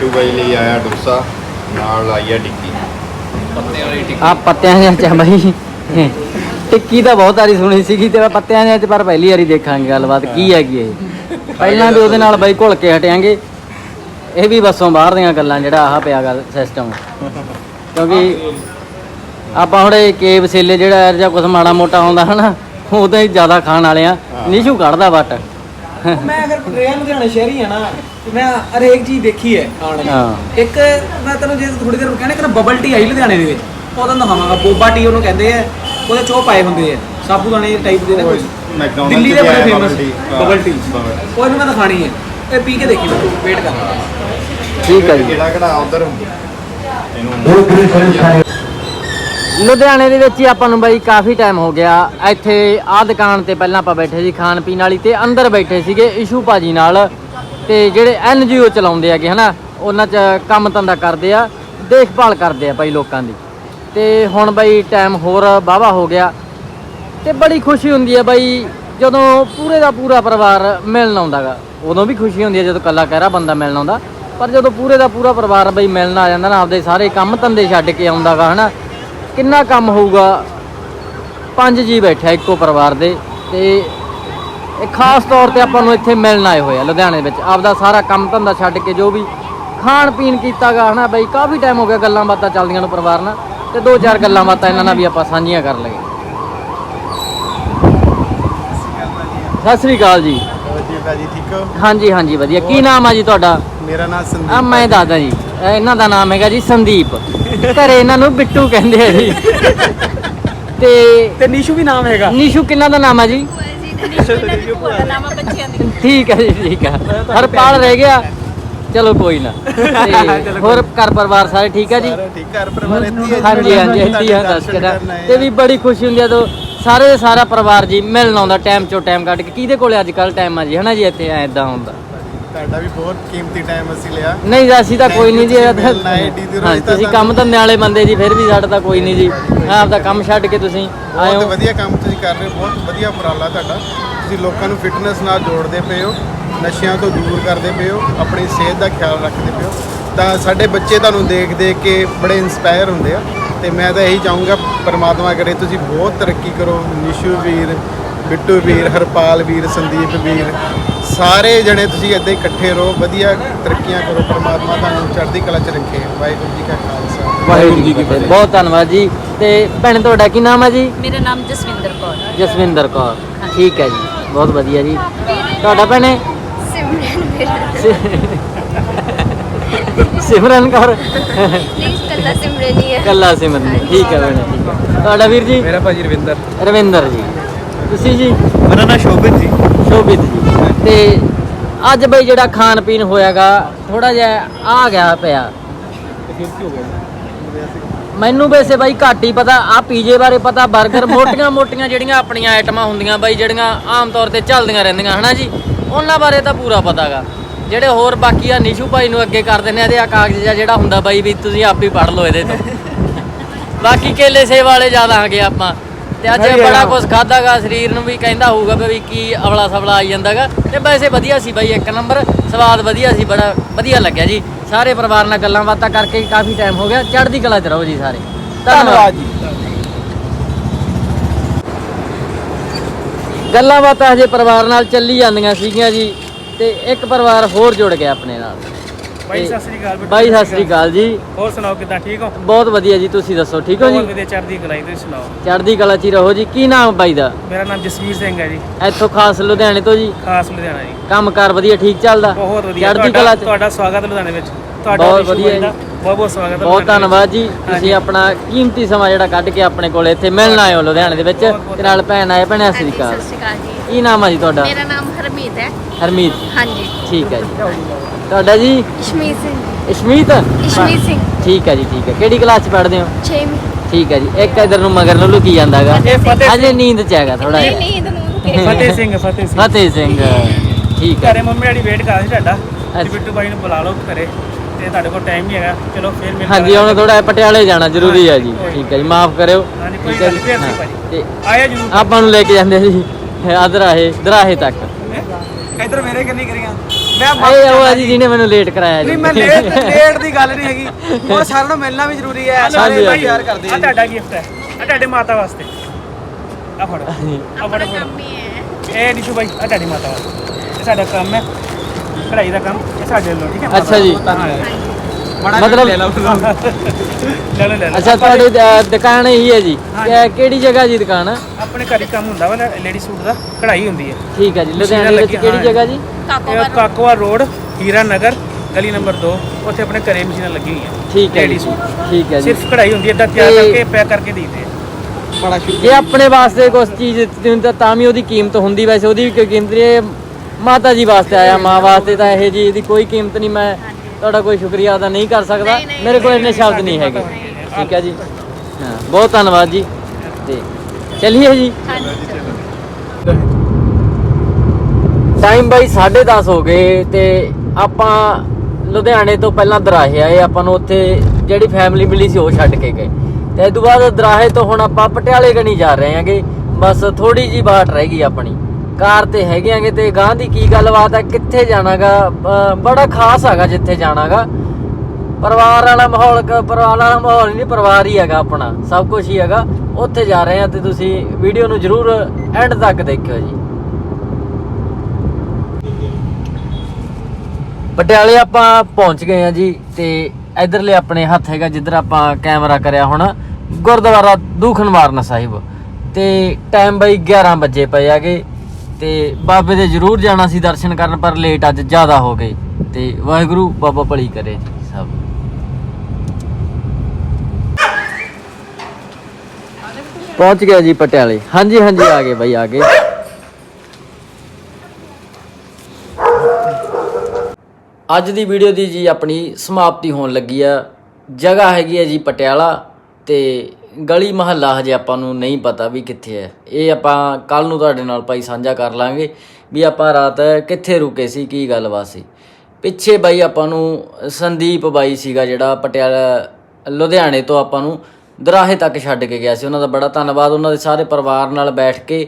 ਟੂ ਬਾਈ ਲਈ ਆਇਆ ਡੋਸਾ ਨਾਲ ਆਈ ਆ ਟਿੱਕੀ ਪੱਤੇ ਵਾਲੀ ਟਿੱਕੀ। ਆ ਪੱਤਿਆਂ ਦੇ ਚ ਬਾਈ। ਟਿੱਕੀ ਤਾਂ ਬਹੁਤ ਵਾਰੀ ਸੁਣੀ ਸੀਗੀ ਤੇ ਪੱਤਿਆਂ ਦੇ ਚ ਪਰ ਪਹਿਲੀ ਵਾਰੀ ਦੇਖਾਂਗੇ ਗੱਲਬਾਤ ਕੀ ਹੈਗੀ ਇਹ। ਪਹਿਲਾਂ ਵੀ ਉਹਦੇ ਨਾਲ ਬਾਈ ਘੁਲ ਕੇ ਹਟਿਆਂਗੇ। ਇਹ ਵੀ ਬੱਸੋਂ ਬਾਹਰ ਦੀਆਂ ਗੱਲਾਂ ਜਿਹੜਾ ਆਹ ਪਿਆ ਗਾ ਸਿਸਟਮ ਕਿਉਂਕਿ ਆਪਾਂ ਹੁਣ ਇਹ ਕੇਬ ਸੇਲੇ ਜਿਹੜਾ ਜਾਂ ਕੁਝ ਮਾੜਾ ਮੋਟਾ ਹੁੰਦਾ ਹਨਾ ਉਹਦਾ ਹੀ ਜ਼ਿਆਦਾ ਖਾਣ ਵਾਲੇ ਆ। ਨੀਸ਼ੂ ਕੱਢਦਾ ਵੱਟ। ਮੈਂ ਅਗਰ ਰਿਹਾ ਲੁਧਿਆਣਾ ਸ਼ਹਿਰੀ ਆ ਨਾ ਮੈਂ ਹਰੇਕ ਚੀਜ਼ ਦੇਖੀ ਹੈ ਵਾਲੀ। ਹਾਂ। ਇੱਕ ਮੈਂ ਤੈਨੂੰ ਜੇ ਥੋੜੀ ਦੇਰ ਕਹਿਣਾ ਕਿ ਬਬਲ ਟੀ ਆਈ ਲੁਧਿਆਣੇ ਦੇ ਵਿੱਚ ਉਹਦਾ ਦਿਖਾਵਾਂਗਾ। ਬੋਬਾ ਟੀ ਉਹਨੂੰ ਕਹਿੰਦੇ ਆ ਉਹਦੇ ਚੋ ਪਾਏ ਹੁੰਦੇ ਆ ਸਾਬੂਦਾਣੇ ਟਾਈਪ ਦੇ ਨਾ ਕੁਝ McDonald's ਦਿੱਲੀ ਦੇ ਬੜੇ ਫੇਮਸ ਬਬਲ ਟੀ ਉਹ ਇਹਨੂੰ ਮੈਂ ਦਿਖਾਣੀ ਹੈ। ਇਹ ਪੀ ਕੇ ਦੇਖੀ ਵੇਟ ਕਰ। ਠੀਕ ਹੈ ਜੀ। ਕਿਹੜਾ ਕਿਹੜਾ ਉਧਰ? ਇਹਨੂੰ ਲੁਧਿਆਣੇ ਦੇ ਵਿੱਚ ਹੀ ਆਪਾਂ ਨੂੰ ਬਾਈ ਕਾਫੀ ਟਾਈਮ ਹੋ ਗਿਆ। ਇੱਥੇ ਆਹ ਦੁਕਾਨ ਤੇ ਪਹਿਲਾਂ ਆਪਾਂ ਬੈਠੇ ਸੀ ਖਾਣ ਪੀਣ ਵਾਲੀ ਤੇ ਅੰਦਰ ਬੈਠੇ ਸੀਗੇ ਇਸ਼ੂ ਭਾਜੀ ਨਾਲ। ਤੇ ਜਿਹੜੇ ਐਨਜੀਓ ਚਲਾਉਂਦੇ ਹੈਗੇ ਹਨਾ, ਉਹਨਾਂ 'ਚ ਕੰਮ ਧੰਦਾ ਕਰਦੇ ਆ, ਦੇਖਭਾਲ ਕਰਦੇ ਆ ਬਾਈ ਲੋਕਾਂ ਦੀ। ਤੇ ਹੁਣ ਬਾਈ ਟਾਈਮ ਹੋਰ ਵਾਹਵਾ ਹੋ ਗਿਆ ਤੇ ਬੜੀ ਖੁਸ਼ੀ ਹੁੰਦੀ ਹੈ ਬਾਈ, ਜਦੋਂ ਪੂਰੇ ਦਾ ਪੂਰਾ ਪਰਿਵਾਰ ਮਿਲਣ ਆਉਂਦਾਗਾ ਉਦੋਂ ਵੀ ਖੁਸ਼ੀ ਹੁੰਦੀ ਹੈ ਜਦੋਂ ਕੱਲਾ ਕਹਿਰਾ ਬੰਦਾ ਮਿਲਣ ਆਉਂਦਾ, ਪਰ ਜਦੋਂ ਪੂਰੇ ਦਾ ਪੂਰਾ ਪਰਿਵਾਰ ਬਈ ਮਿਲਣ ਆ ਜਾਂਦਾ ਨਾ, ਆਪਦੇ ਸਾਰੇ ਕੰਮ ਧੰਦੇ ਛੱਡ ਕੇ ਆਉਂਦਾਗਾ ਹਨਾ, ਕਿੰਨਾ ਕੰਮ ਹੋਊਗਾ। ਪੰਜ ਜੀ ਬੈਠਾ ਇੱਕੋ ਪਰਿਵਾਰ ਦੇ, ਤੇ ਇਹ ਖਾਸ ਤੌਰ ਤੇ ਆਪਾਂ ਨੂੰ ਇੱਥੇ ਮਿਲਣ ਆਏ ਹੋਏ ਆ ਲੁਧਿਆਣੇ ਵਿੱਚ। ਆਪਦਾ ਸਾਰਾ ਕੰਮ ਧੰਦਾ ਛੱਡ ਕੇ ਜੋ ਵੀ ਖਾਣ ਪੀਣ ਕੀਤਾਗਾ ਹਨਾ ਬਈ ਕਾਫੀ ਟਾਈਮ ਹੋ ਗਿਆ ਗੱਲਾਂ ਬਾਤਾਂ ਚੱਲਦੀਆਂ ਨੂੰ ਪਰਿਵਾਰ ਨਾਲ ਤੇ ਦੋ ਚਾਰ ਗੱਲਾਂ ਬਾਤਾਂ ਇਹਨਾਂ ਨਾਲ ਵੀ ਆਪਾਂ ਸਾਂਝੀਆਂ ਕਰ ਲਈਏ। ਸਤਿ ਸ੍ਰੀ ਅਕਾਲ ਜੀ। ਜੀ ਭਾਜੀ ਠੀਕ ਹੋ? ਹਾਂਜੀ ਹਾਂਜੀ ਵਧੀਆ। ਕੀ ਨਾਮ ਆ ਜੀ ਤੁਹਾਡਾ? ਮੇਰਾ ਨਾਮ ਆ ਸੰਦੀਪ ਮੈਂ ਦਾਦਾ ਜੀ। ਇਹ ਇਹਨਾਂ ਦਾ ਨਾਮ ਹੈਗਾ ਜੀ ਸੰਦੀਪ। ਘਰੇ ਇਹਨਾਂ ਨੂੰ ਬਿੱਟੂ ਕਹਿੰਦੇ ਆ ਜੀ। ਤੇ ਤੇ ਨੀਸ਼ੂ ਵੀ ਨਾਮ ਹੈਗਾ। ਨੀਸ਼ੂ ਕਿੰਨਾ ਦਾ ਨਾਮ ਆ ਜੀ? ਠੀਕ ਹੈ ਜੀ ਠੀਕ ਹੈ। ਹਰਪਾਲ ਰਹਿ ਗਿਆ। ਚਲੋ ਕੋਈ ਨਾ। ਤੇ ਹੋਰ ਘਰ ਪਰਿਵਾਰ ਸਾਰੇ ਠੀਕ ਹੈ ਜੀ? ਠੀਕ ਘਰ ਪਰਿਵਾਰ ਇੱਥੇ ਹੀ ਹੈ ਜੀ, ਹਾਂਜੀ ਹਾਂਜੀ ਇੱਥੇ ਹੀ ਆ ਦੱਸ ਤੇ। ਵੀ ਬੜੀ ਖੁਸ਼ੀ ਹੁੰਦੀ ਆ ਜਦੋਂ ਸਾਰੇ ਸਾਰਾ ਪਰਿਵਾਰ ਜੀ ਮਿਲਣ ਆਉਂਦਾ ਟਾਈਮ ਚੋਂ ਟਾਈਮ ਕੱਢ ਕੇ। ਕਿਹਦੇ ਕੋਲੇ ਅੱਜ ਕੱਲ ਟਾਈਮ ਆ ਜੀ? ਹਨਾ ਜੀ ਇੱਥੇ ਐਦਾਂ ਹੁੰਦਾ। ਤੁਹਾਡਾ ਵੀ ਬਹੁਤ ਕੀਮਤੀ ਟਾਈਮ ਅਸੀਂ ਲਿਆ। ਨਹੀਂ ਅਸੀਂ ਤਾਂ ਕੋਈ ਨਹੀਂ ਜੀ ਤੁਸੀਂ ਕੰਮ ਧੰਦੇ ਵਾਲੇ ਬੰਦੇ ਜੀ ਫਿਰ ਵੀ ਸਾਡਾ ਤਾਂ ਕੋਈ ਨਹੀਂ ਜੀ। ਆਪਦਾ ਕੰਮ ਛੱਡ ਕੇ ਤੁਸੀਂ ਆਏ ਬਹੁਤ ਹੋ। ਵਧੀਆ ਕੰਮ ਤੁਸੀਂ ਕਰ ਰਹੇ ਹੋ ਬਹੁਤ ਵਧੀਆ ਉਪਰਾਲਾ ਤੁਹਾਡਾ। ਤੁਸੀਂ ਲੋਕਾਂ ਨੂੰ ਫਿਟਨੈਸ ਨਾਲ ਜੋੜਦੇ ਪਏ ਹੋ ਨਸ਼ਿਆਂ ਤੋਂ ਦੂਰ ਕਰਦੇ ਪਏ ਹੋ ਆਪਣੀ ਸਿਹਤ ਦਾ ਖਿਆਲ ਰੱਖਦੇ ਪਏ ਹੋ। ਤਾਂ ਸਾਡੇ ਬੱਚੇ ਤੁਹਾਨੂੰ ਦੇਖ ਦੇਖ ਕੇ ਬੜੇ ਇਨਸਪਾਇਰ ਹੁੰਦੇ ਆ। ਤੇ ਮੈਂ ਤਾਂ ਇਹੀ ਚਾਹੂੰਗਾ ਪਰਮਾਤਮਾ ਕਰੇ ਤੁਸੀਂ ਬਹੁਤ ਤਰੱਕੀ ਕਰੋ। ਨਿਸ਼ੂ ਵੀਰ ਬਿੱਟੂ ਵੀਰ ਹਰਪਾਲ ਵੀਰ ਸੰਦੀਪ ਵੀਰ। ਸਾਰੇ ਜਣੇ ਤੁਸੀਂ ਇੱਦਾਂ ਹੀ ਇਕੱਠੇ ਰਹੋ ਵਧੀਆ ਤਰੱਕੀਆਂ ਕਰੋ ਪਰਮਾਤਮਾ ਤੁਹਾਨੂੰ ਚੜ੍ਹਦੀ ਕਲਾ 'ਚ ਰੱਖੇ। ਵਾਹਿਗੁਰੂ ਜੀ ਕਾ ਖਾਲਸਾ। ਵਾਹਿਗੁਰੂ ਜੀ ਕੀ ਫਤਿਹ। ਬਹੁਤ ਧੰਨਵਾਦ ਜੀ। ਤੇ ਭੈਣ ਤੁਹਾਡਾ ਕੀ ਨਾਮ ਹੈ ਜੀ? ਮੇਰਾ ਨਾਮ ਜਸਵਿੰਦਰ ਕੌਰ ਜਸਵਿੰਦਰ ਕੌਰ। ਠੀਕ ਹੈ ਜੀ। ਬਹੁਤ ਵਧੀਆ ਜੀ। ਤੁਹਾਡਾ ਭੈਣੇ ਸਿਮਰਨ ਕੌਰ। ਪਲੀਜ਼ ਕੱਲਾ ਸਿਮਰਨ ਹੀ ਹੈ। ਕੱਲਾ ਸਿਮਰਨ ਠੀਕ ਹੈ ਭੈਣੇ ਠੀਕ ਹੈ। ਤੁਹਾਡਾ ਵੀਰ ਜੀ? ਮੇਰਾ ਭਾਜੀ ਰਵਿੰਦਰ। ਰਵਿੰਦਰ ਜੀ। ਤੁਸੀਂ ਜੀ? ਮੇਰਾ ਨਾਮ ਸ਼ੋਭਿਤ ਜੀ। ਸ਼ੋਭਿਤ ਜੀ। ਤੇ ਅੱਜ ਬਈ ਜਿਹੜਾ ਖਾਣ ਪੀਣ ਹੋਇਆਗਾ ਥੋੜਾ ਜਿਹਾ ਆ ਗਿਆ ਪਿਆ। ਮੈਨੂੰ ਵੈਸੇ ਬਾਈ ਘੱਟ ਹੀ ਪਤਾ ਆ ਪੀਜੇ ਬਾਰੇ ਪਤਾ 버ਗਰ ਮੋਟੀਆਂ ਮੋਟੀਆਂ ਜਿਹੜੀਆਂ ਆਪਣੀਆਂ ਆਈਟਮਾਂ ਹੁੰਦੀਆਂ ਬਾਈ, ਜਿਹੜੀਆਂ ਆਮ ਤੌਰ ਤੇ ਚੱਲਦੀਆਂ ਰਹਿੰਦੀਆਂ, ਹਨਾ ਜੀ? ਉਹਨਾਂ ਬਾਰੇ ਤਾਂ ਪੂਰਾ ਪਤਾਗਾ। ਜਿਹੜੇ ਹੋਰ ਬਾਕੀ ਆ ਨਿਸ਼ੂ ਭਾਈ ਨੂੰ ਅੱਗੇ ਕਰ ਦਿੰਦੇ ਆ ਤੇ ਆ ਕਾਗਜ਼ ਜਿਹਾ ਜਿਹੜਾ ਹੁੰਦਾ ਬਾਈ ਵੀ ਤੁਸੀਂ ਆਪ ਹੀ ਪੜ ਲਓ ਇਹਦੇ ਤੋਂ। ਬਾਕੀ ਕੇਲੇ ਸੇਬ ਵਾਲੇ ਜ਼ਿਆਦਾ ਆ ਗਏ ਆਪਾਂ। ਤੇ ਅੱਜ ਬੜਾ ਕੁਝ ਖਾਦਾਗਾ ਸਰੀਰ ਨੂੰ ਵੀ ਕਹਿੰਦਾ ਹੋਊਗਾ ਵੀ ਕੀ ਅਵਲਾ ਸਵਲਾ ਆਈ ਜਾਂਦਾਗਾ। ਤੇ ਵੈਸੇ ਵਧੀਆ ਸੀ ਬਾਈ ਇੱਕ ਨੰਬਰ। ਸਵਾਦ ਵਧੀਆ ਸੀ ਬੜਾ ਵਧੀਆ ਲੱਗਿਆ ਜੀ। ਸਾਰੇ ਪਰਿਵਾਰ ਨਾਲ ਗੱਲਾਂ ਬਾਤਾਂ ਕਰਕੇ ਕਾਫੀ ਟਾਈਮ ਹੋ ਗਿਆ। ਚੜ੍ਹਦੀ ਕਲਾ 'ਚ ਰਹੋ ਜੀ ਸਾਰੇ। ਧੰਨਵਾਦ। ਜੀ। ਗੱਲਾਂ ਬਾਤਾਂ ਹਜੇ ਪਰਿਵਾਰ ਨਾਲ ਚੱਲੀ ਜਾਂਦੀਆਂ ਸੀਗੀਆਂ ਜੀ ਤੇ ਇੱਕ ਪਰਿਵਾਰ ਹੋਰ ਜੁੜ ਗਿਆ ਆਪਣੇ ਨਾਲ। ਬਾਈ ਸਤਿ ਸ੍ਰੀ ਅਕਾਲ ਬਿੱਟੂ। ਬਾਈ ਸਤਿ ਸ੍ਰੀ ਅਕਾਲ ਜੀ। ਹੋਰ ਸੁਣਾਓ ਕਿਦਾਂ ਠੀਕ ਹੋ? ਬਹੁਤ ਵਧੀਆ ਜੀ ਤੁਸੀਂ ਦੱਸੋ ਠੀਕ ਹੋ ਬਹੁਤ ਜੀ? ਵਧੀਆ ਚੜ੍ਹਦੀ ਕਲਾਈ ਤੁਸੀਂ ਸੁਣਾਓ। ਚੜ੍ਹਦੀ ਕਲਾ 'ਚ ਹੀ ਰਹੋ ਜੀ। ਕੀ ਨਾਮ ਬਾਈ ਦਾ? ਮੇਰਾ ਨਾਮ ਜਸਵੀਰ ਸਿੰਘ ਹੈ ਜੀ। ਇੱਥੋਂ ਖਾਸ ਲੁਧਿਆਣੇ ਤੋਂ ਜੀ? ਖਾਸ ਲੁਧਿਆਣਾ ਜੀ। ਕੰਮਕਾਰ ਵਧੀਆ ਠੀਕ ਚੱਲਦਾ? ਬਹੁਤ ਵਧੀਆ। ਚੜ੍ਹਦੀ ਤੁਹਾਡਾ ਕਲਾ 'ਚ ਤੁਹਾਡਾ ਸਵਾਗਤ ਲੁਧਿਆਣੇ ਵਿੱਚ। ਤੁਹਾਡਾ ਬਹੁਤ ਵਧੀਆ। ਬਹੁਤ ਬਹੁਤ ਸਵਾਗਤ ਹੈ ਬਹੁਤ ਧੰਨਵਾਦ ਜੀ। ਤੁਸੀਂ ਆਪਣਾ ਕੀਮਤੀ ਸਮਾਂ ਜਿਹੜਾ ਕੱਢ ਕੇ ਆਪਣੇ ਕੋਲ ਇੱਥੇ ਮਿਲਣ ਆਏ ਹੋ ਲੁਧਿਆਣੇ ਦੇ ਵਿੱਚ ਤੇ ਨਾਲ ਭੈਣ ਆਏ ਭੈਣ ਸਤਿ ਸ੍ਰੀ ਅਕਾਲ ਸਤਿ ਸ਼੍ਰੀ ਅਕਾਲ ਜੀ। ਕੀ ਨਾਮ ਆ ਜੀ ਤੁਹਾਡਾ? ਮੇਰਾ ਨਾਮ ਹਰਮੀਤ ਹੈ। ਹਰਮੀਤ। ਹਾਂਜੀ। ਠੀਕ ਹੈ ਜੀ। ਤੁਹਾਡਾ ਜੀ? ਇਸ਼ਮੀਤ ਸਿੰਘ। ਇਸ਼ਮੀਤ? ਇਸ਼ਮੀਤ ਸਿੰਘ। ਠੀਕ ਹੈ ਜੀ ਠੀਕ ਹੈ। ਕਿਹੜੀ ਕਲਾਸ ਚ ਪੜ੍ਹਦੇ ਹੋ? 6ਵੀਂ ਠੀਕ ਹੈ ਜੀ। ਇੱਕ ਇਧਰ ਨੂੰ ਮਗਰ ਨੂੰ ਲੁਕੀ ਜਾਂਦਾਗਾ। ਅਜੇ ਨੀਂਦ ਚ ਹੈਗਾ ਥੋੜਾ ਨਹੀਂ ਇਹਨੂੰ ਫਤਿਹ ਸਿੰਘ ਫਤਿਹ ਸਿੰਘ। ਫਤਿਹ ਸਿੰਘ। ਠੀਕ ਹੈ। ਘਰੇ ਮੰਮੀ ਡੈਡੀ ਵੇਟ ਕਰ ਰਹੇ ਸੀ ਤੁਹਾਡਾ। ਜੀ ਬਿੱਟੂ ਬਾਈ ਨੂੰ ਬੁਲਾ ਲਓ ਘਰੇ। ਤੇ ਤੁਹਾਡੇ ਕੋਲ ਟਾਈਮ ਨਹੀਂ ਹੈਗਾ। ਚਲੋ ਫੇਰ ਮਿਲ ਹਾਂਜੀ ਹੁਣ ਥੋੜਾ ਪਟਿਆਲੇ ਜਾਣਾ ਜ਼ਰੂਰੀ ਹੈ ਜੀ। ਠੀਕ ਹੈ ਜੀ। ਮਾਫ ਕਰਿਓ। ਹਾਂਜੀ, ਕੋਈ ਠੀਕ ਹੈ ਗੱਲ ਨਹੀਂ, ਜੀ? ਫਿਰ ਅਸੀਂ ਹਾਂ, ਭਾਜੀ। ਤੇ ਆਇਆ ਜਰੂਰ। ਆਪਾਂ ਨੂੰ ਲੈ ਕੇ ਜਾਂਦੇ ਸੀ ਅਦਰਾਹੇ ਦਰਾਹੇ ਤੱਕ। ਇੱਧਰ ਮੇਰੇ ਕੰਨੀ ਕਰੀਆਂ? ਮੈਂ ਇਹ ਉਹ ਆ ਜੀ। ਜਿਹਨੇ ਮੈਨੂੰ ਲੇਟ ਕਰਾਇਆ ਜੀ। ਨਹੀਂ ਮੈਂ ਲੇਟ ਲੇਟ ਦੀ ਗੱਲ ਨਹੀਂ ਹੈਗੀ। ਹੁਣ ਸਾਰਿਆਂ ਨੂੰ ਮਿਲਣਾ ਵੀ ਜ਼ਰੂਰੀ ਹੈ। ਸਾਰੇ ਭਾਈ ਯਾਰ ਕਰਦੇ ਆ ਤੁਹਾਡਾ ਗਿਫਟ ਹੈ। ਆ ਤੁਹਾਡੇ ਮਾਤਾ ਵਾਸਤੇ। ਆ ਫੜੋ। ਆ ਫੜੋ ਇਹ ਨਿਸ਼ੂ ਬਾਈ ਆ ਤੁਹਾਡੀ ਮਾਤਾ ਵਾਸਤੇ। ਇਹ ਸਾਡਾ ਕੰਮ ਹੈ। ਕਢਾਈ ਦਾ ਕੰਮ। ਇਹ ਸਾਡੇ ਵੱਲੋਂ ਠੀਕ ਹੈ? ਅੱਛਾ ਜੀ। ਮਤਲਬ- ਲੈ ਲਓ ਲੈ ਲਓ ਅੱਛਾ ਤੁਹਾਡੀ ਦੁਕਾਨ ਇਹੀ ਹੈ ਜੀ। ਕਿਹੜੀ ਜਗ੍ਹਾ ਜੀ ਦੁਕਾਨ? ਆਪਣੇ ਘਰ ਹੀ ਕੰਮ ਹੁੰਦਾ ਵਾ ਲੇਡੀ ਸੂਟ ਦਾ ਕਢਾਈ ਹੁੰਦੀ ਹੈ ਠੀਕ ਹੈ ਜੀ ਲੁਧਿਆਣੇ ਵਿੱਚ ਲੱਗੀ- ਕਿਹੜੀ ਹਾਂ। ਜਗ੍ਹਾ ਜੀ? ਇਹ ਕਾਕੋਵਾ ਰੋਡ। ਹੀਰਾ ਨਗਰ ਗਲੀ ਨੰਬਰ 2 ਉੱਥੇ ਆਪਣੇ ਘਰੇ ਮਸ਼ੀਨਾਂ ਲੱਗੀ ਹੋਈਆਂ ਠੀਕ ਹੈ ਜੀ। Ladies suit। ਠੀਕ ਹੈ ਜੀ। ਸਿਰਫ ਕਢਾਈ ਹੁੰਦੀ ਹੈ ਇਦਾਂ ਤਿਆਰ ਤੇ- ਕਰਕੇ ਪੈਕ ਕਰਕੇ ਦੇਈਦੇ ਆ। ਬੜਾ ਜੇ ਆਪਣੇ ਵਾਸਤੇ ਕੁਝ ਚੀਜ਼ ਦਿੱਤੀ ਹੁੰਦੀ ਤਾਂ ਤਾਂ ਵੀ ਉਹਦੀ ਕੀਮਤ ਹੁੰਦੀ। ਵੈਸੇ ਉਹਦੀ ਵੀ ਕੋਈ ਕੀਮਤ ਨਹੀਂ ਇਹ ਮਾਤਾ ਜੀ ਵਾਸਤੇ ਆਇਆ ਮਾਂ ਵਾਸਤੇ ਤਾਂ ਇਹ ਜੀ ਇਹਦੀ ਕੋਈ ਕੀਮਤ ਨਹੀਂ ਮੈਂ ਤੁਹਾਡਾ ਕੋਈ ਸ਼ੁਕਰੀਆ ਅਦਾ ਨਹੀਂ ਕਰ ਸਕਦਾ। ਮੇਰੇ ਕੋਲ ਇੰਨੇ ਸ਼ਬਦ ਨਹੀਂ ਹੈਗੇ। ਠੀਕ ਹੈ ਜੀ। ਹਾਂ ਬਹੁਤ ਧੰਨਵਾਦ ਜੀ। ਤੇ ਚਲਿਏ ਜੀ। ਟਾਈਮ ਬਾਈ 10:30 ਹੋ ਗਏ ਤੇ ਆਪਾਂ ਲੁਧਿਆਣੇ ਤੋਂ ਪਹਿਲਾਂ ਦਰਾਹੇ ਆਏ। ਆਪਾਂ ਨੂੰ ਉੱਥੇ ਜਿਹੜੀ ਫੈਮਿਲੀ ਮਿਲੀ ਸੀ ਉਹ ਛੱਡ ਕੇ ਗਏ। ਤੇ ਇਸ ਤੋਂ ਬਾਅਦ ਦਰਾਹੇ ਤੋਂ ਹੁਣ ਆਪਾਂ ਪਟਿਆਲੇ ਕਣੀ ਜਾ ਰਹੇ ਹਾਂਗੇ ਬਸ ਥੋੜੀ ਜੀ ਬਾਟ ਰਹਿ ਗਈ ਆਪਣੀ। ਕਾਰ ਤੇ ਹੈਗੇ ਆਂਗੇ ਤੇ ਗਾਂ ਦੀ ਕੀ ਗੱਲਬਾਤ ਹੈ, ਕਿੱਥੇ ਜਾਣਾਗਾ? ਅਹ ਬੜਾ ਖਾਸ ਹੈਗਾ ਜਿੱਥੇ ਜਾਣਾਗਾ। ਪਰਿਵਾਰ ਵਾਲਾ ਮਾਹੌਲ ਪਰਿਵਾਰ ਵਾਲਾ ਮਾਹੌਲ ਨਹੀਂ, ਪਰਿਵਾਰ ਹੀ ਹੈਗਾ ਆਪਣਾ। ਸਭ ਕੁਝ ਹੀ ਹੈਗਾ। ਉੱਥੇ ਜਾ ਰਹੇ ਹਾਂ ਤੇ ਤੁਸੀਂ ਵੀਡੀਓ ਨੂੰ ਜਰੂਰ ਐਂਡ ਤੱਕ ਦੇਖਿਓ ਜੀ। ਪਟਿਆਲੇ ਆਪਾਂ ਪਹੁੰਚ ਗਏ ਆ ਜੀ ਤੇ ਇਧਰਲੇ ਆਪਣੇ ਹੱਥ ਹੈਗਾ ਜਿੱਧਰ ਆਪਾਂ ਕੈਮਰਾ ਕਰਿਆ ਹੁਣ, ਗੁਰਦੁਆਰਾ ਦੂਖਨਵਾਰਨ ਸਾਹਿਬ। ਤੇ ਟਾਈਮ ਬਈ 11 ਵਜੇ ਪਏ ਆਗੇ ਤੇ ਬਾਬੇ ਦੇ ਜ਼ਰੂਰ ਜਾਣਾ ਸੀ ਦਰਸ਼ਨ ਕਰਨ, ਪਰ ਲੇਟ ਅੱਜ ਜ਼ਿਆਦਾ ਹੋ ਗਏ। ਤੇ ਵਾਹਿਗੁਰੂ ਬਾਬਾ ਭਲੀ ਕਰੇ ਜੀ ਸਭ ਪਹੁੰਚ ਗਿਆ ਜੀ ਪਟਿਆਲੇ। ਹਾਂਜੀ ਹਾਂਜੀ, ਆ ਗਏ ਬਾਈ, ਆ ਗਏ। ਅੱਜ ਦੀ ਵੀਡੀਓ ਦੀ ਜੀ ਆਪਣੀ ਸਮਾਪਤੀ ਹੋਣ ਲੱਗੀ ਆ। ਜਗ੍ਹਾ ਹੈਗੀ ਹੈ ਜੀ ਪਟਿਆਲਾ ਤੇ ਗਲੀ ਮਹੱਲਾ ਹਜੇ ਆਪਾਂ ਨੂੰ ਨਹੀਂ ਪਤਾ ਵੀ ਕਿੱਥੇ ਹੈ। ਇਹ ਆਪਾਂ ਕੱਲ ਨੂੰ ਤੁਹਾਡੇ ਨਾਲ ਭਾਈ ਸਾਂਝਾ ਕਰ ਲਾਂਗੇ ਵੀ ਆਪਾਂ ਰਾਤ ਕਿੱਥੇ ਰੁਕੇ ਸੀ, ਕੀ ਗੱਲਬਾਤ ਸੀ। ਪਿੱਛੇ ਬਾਈ ਆਪਾਂ ਨੂੰ ਸੰਦੀਪ ਬਾਈ ਸੀਗਾ ਜਿਹੜਾ ਪਟਿਆਲਾ, ਲੁਧਿਆਣੇ ਤੋਂ ਆਪਾਂ ਨੂੰ ਦਰਾਹੇ ਤੱਕ ਛੱਡ ਕੇ ਗਿਆ ਸੀ ਉਹਨਾਂ ਦਾ ਬੜਾ ਧੰਨਵਾਦ। ਉਹਨਾਂ ਦੇ ਸਾਰੇ ਪਰਿਵਾਰ ਨਾਲ ਬੈਠ ਕੇ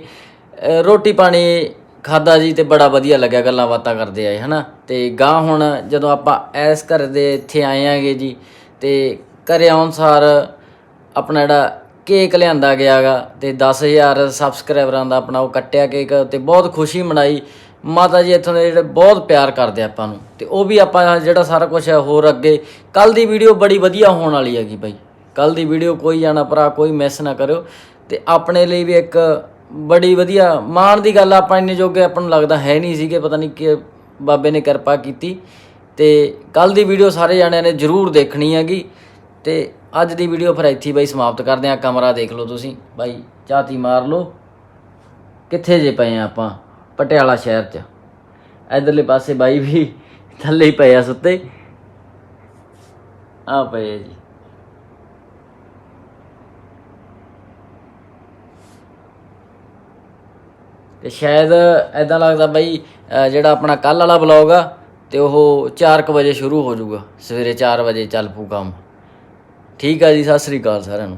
ਰੋਟੀ ਪਾਣੀ ਖਾਦਾ ਜੀ ਤੇ ਬੜਾ ਵਧੀਆ ਲੱਗਿਆ ਗੱਲਾਂ ਬਾਤਾਂ ਕਰਦੇ ਆਏ, ਹਨਾ? ਤੇ ਗਾਂ ਹੁਣ ਜਦੋਂ ਆਪਾਂ ਐਸ ਘਰ ਦੇ ਇੱਥੇ ਆਏ ਆਂਗੇ ਜੀ ਤੇ ਘਰੇ ਆਉਣ ਸਾਰ ਆਪਣਾ ਜਿਹੜਾ ਕੇਕ ਲਿਆਂਦਾ ਗਿਆਗਾ ਤੇ 10000 ਸਬਸਕ੍ਰਾਈਬਰਾਂ ਦਾ ਆਪਣਾ ਉਹ ਕੱਟਿਆ ਕੇਕ ਤੇ ਬਹੁਤ ਖੁਸ਼ੀ ਮਨਾਈ। ਮਾਤਾ ਜੀ ਇੱਥੋਂ ਦੇ ਜਿਹੜੇ ਬਹੁਤ ਪਿਆਰ ਕਰਦੇ ਆਪਾਂ ਨੂੰ ਤੇ ਉਹ ਵੀ ਆਪਾਂ ਜਿਹੜਾ ਸਾਰਾ ਕੁਝ ਹੈ ਹੋਰ ਅੱਗੇ ਕੱਲ ਦੀ ਵੀਡੀਓ ਬੜੀ ਵਧੀਆ ਹੋਣ ਵਾਲੀ ਹੈਗੀ ਬਾਈ। ਕੱਲ ਦੀ ਵੀਡੀਓ ਕੋਈ ਜਾਣਾ ਭਰਾ, ਕੋਈ ਮਿਸ ਨਾ ਕਰਿਓ। ਤੇ ਆਪਣੇ ਲਈ ਵੀ ਇੱਕ ਬੜੀ ਵਧੀਆ ਮਾਣ ਦੀ ਗੱਲ ਆਪਾਂ ਇੰਨੇ ਜੋਗੇ ਆਪਾਂ ਨੂੰ ਲੱਗਦਾ ਹੈ ਨਹੀਂ ਸੀਗੇ, ਪਤਾ ਨਹੀਂ ਕਿ ਬਾਬੇ ਨੇ ਕਿਰਪਾ ਕੀਤੀ। ਤੇ ਕੱਲ ਦੀ ਵੀਡੀਓ ਸਾਰੇ ਜਾਣਿਆਂ ਨੇ ਜਰੂਰ ਦੇਖਣੀ ਹੈਗੀ। ਤੇ ਅੱਜ ਦੀ ਵੀਡੀਓ ਫਿਰ ਇੱਥੇ ਬਾਈ ਸਮਾਪਤ ਕਰਦੇ ਹਾਂ। ਕਮਰਾ ਦੇਖ ਲਓ ਤੁਸੀਂ। ਬਾਈ ਚਾਤੀ ਮਾਰ ਲਓ। ਕਿੱਥੇ ਜੇ ਪਏ ਆ ਆਪਾਂ? ਪਟਿਆਲਾ ਸ਼ਹਿਰ 'ਚ। ਇਧਰਲੇ ਪਾਸੇ ਬਾਈ ਵੀ ਥੱਲੇ ਹੀ ਪਏ ਆ ਸੁੱਤੇ। ਆ ਪਏ ਜੀ। ਤੇ ਸ਼ਾਇਦ ਐਦਾਂ ਲੱਗਦਾ ਬਾਈ ਜਿਹੜਾ ਆਪਣਾ ਕੱਲ ਵਾਲਾ ਬਲੌਗ ਆ, ਤੇ ਉਹ 4:00 ਵਜੇ ਸ਼ੁਰੂ ਹੋ ਜਾਊਗਾ। ਸਵੇਰੇ 4 ਵਜੇ ਚੱਲ ਪੂ ਕੰਮ। ਠੀਕ ਆ ਜੀ, ਸਤਿ ਸ੍ਰੀ ਅਕਾਲ ਸਾਰਿਆਂ ਨੂੰ।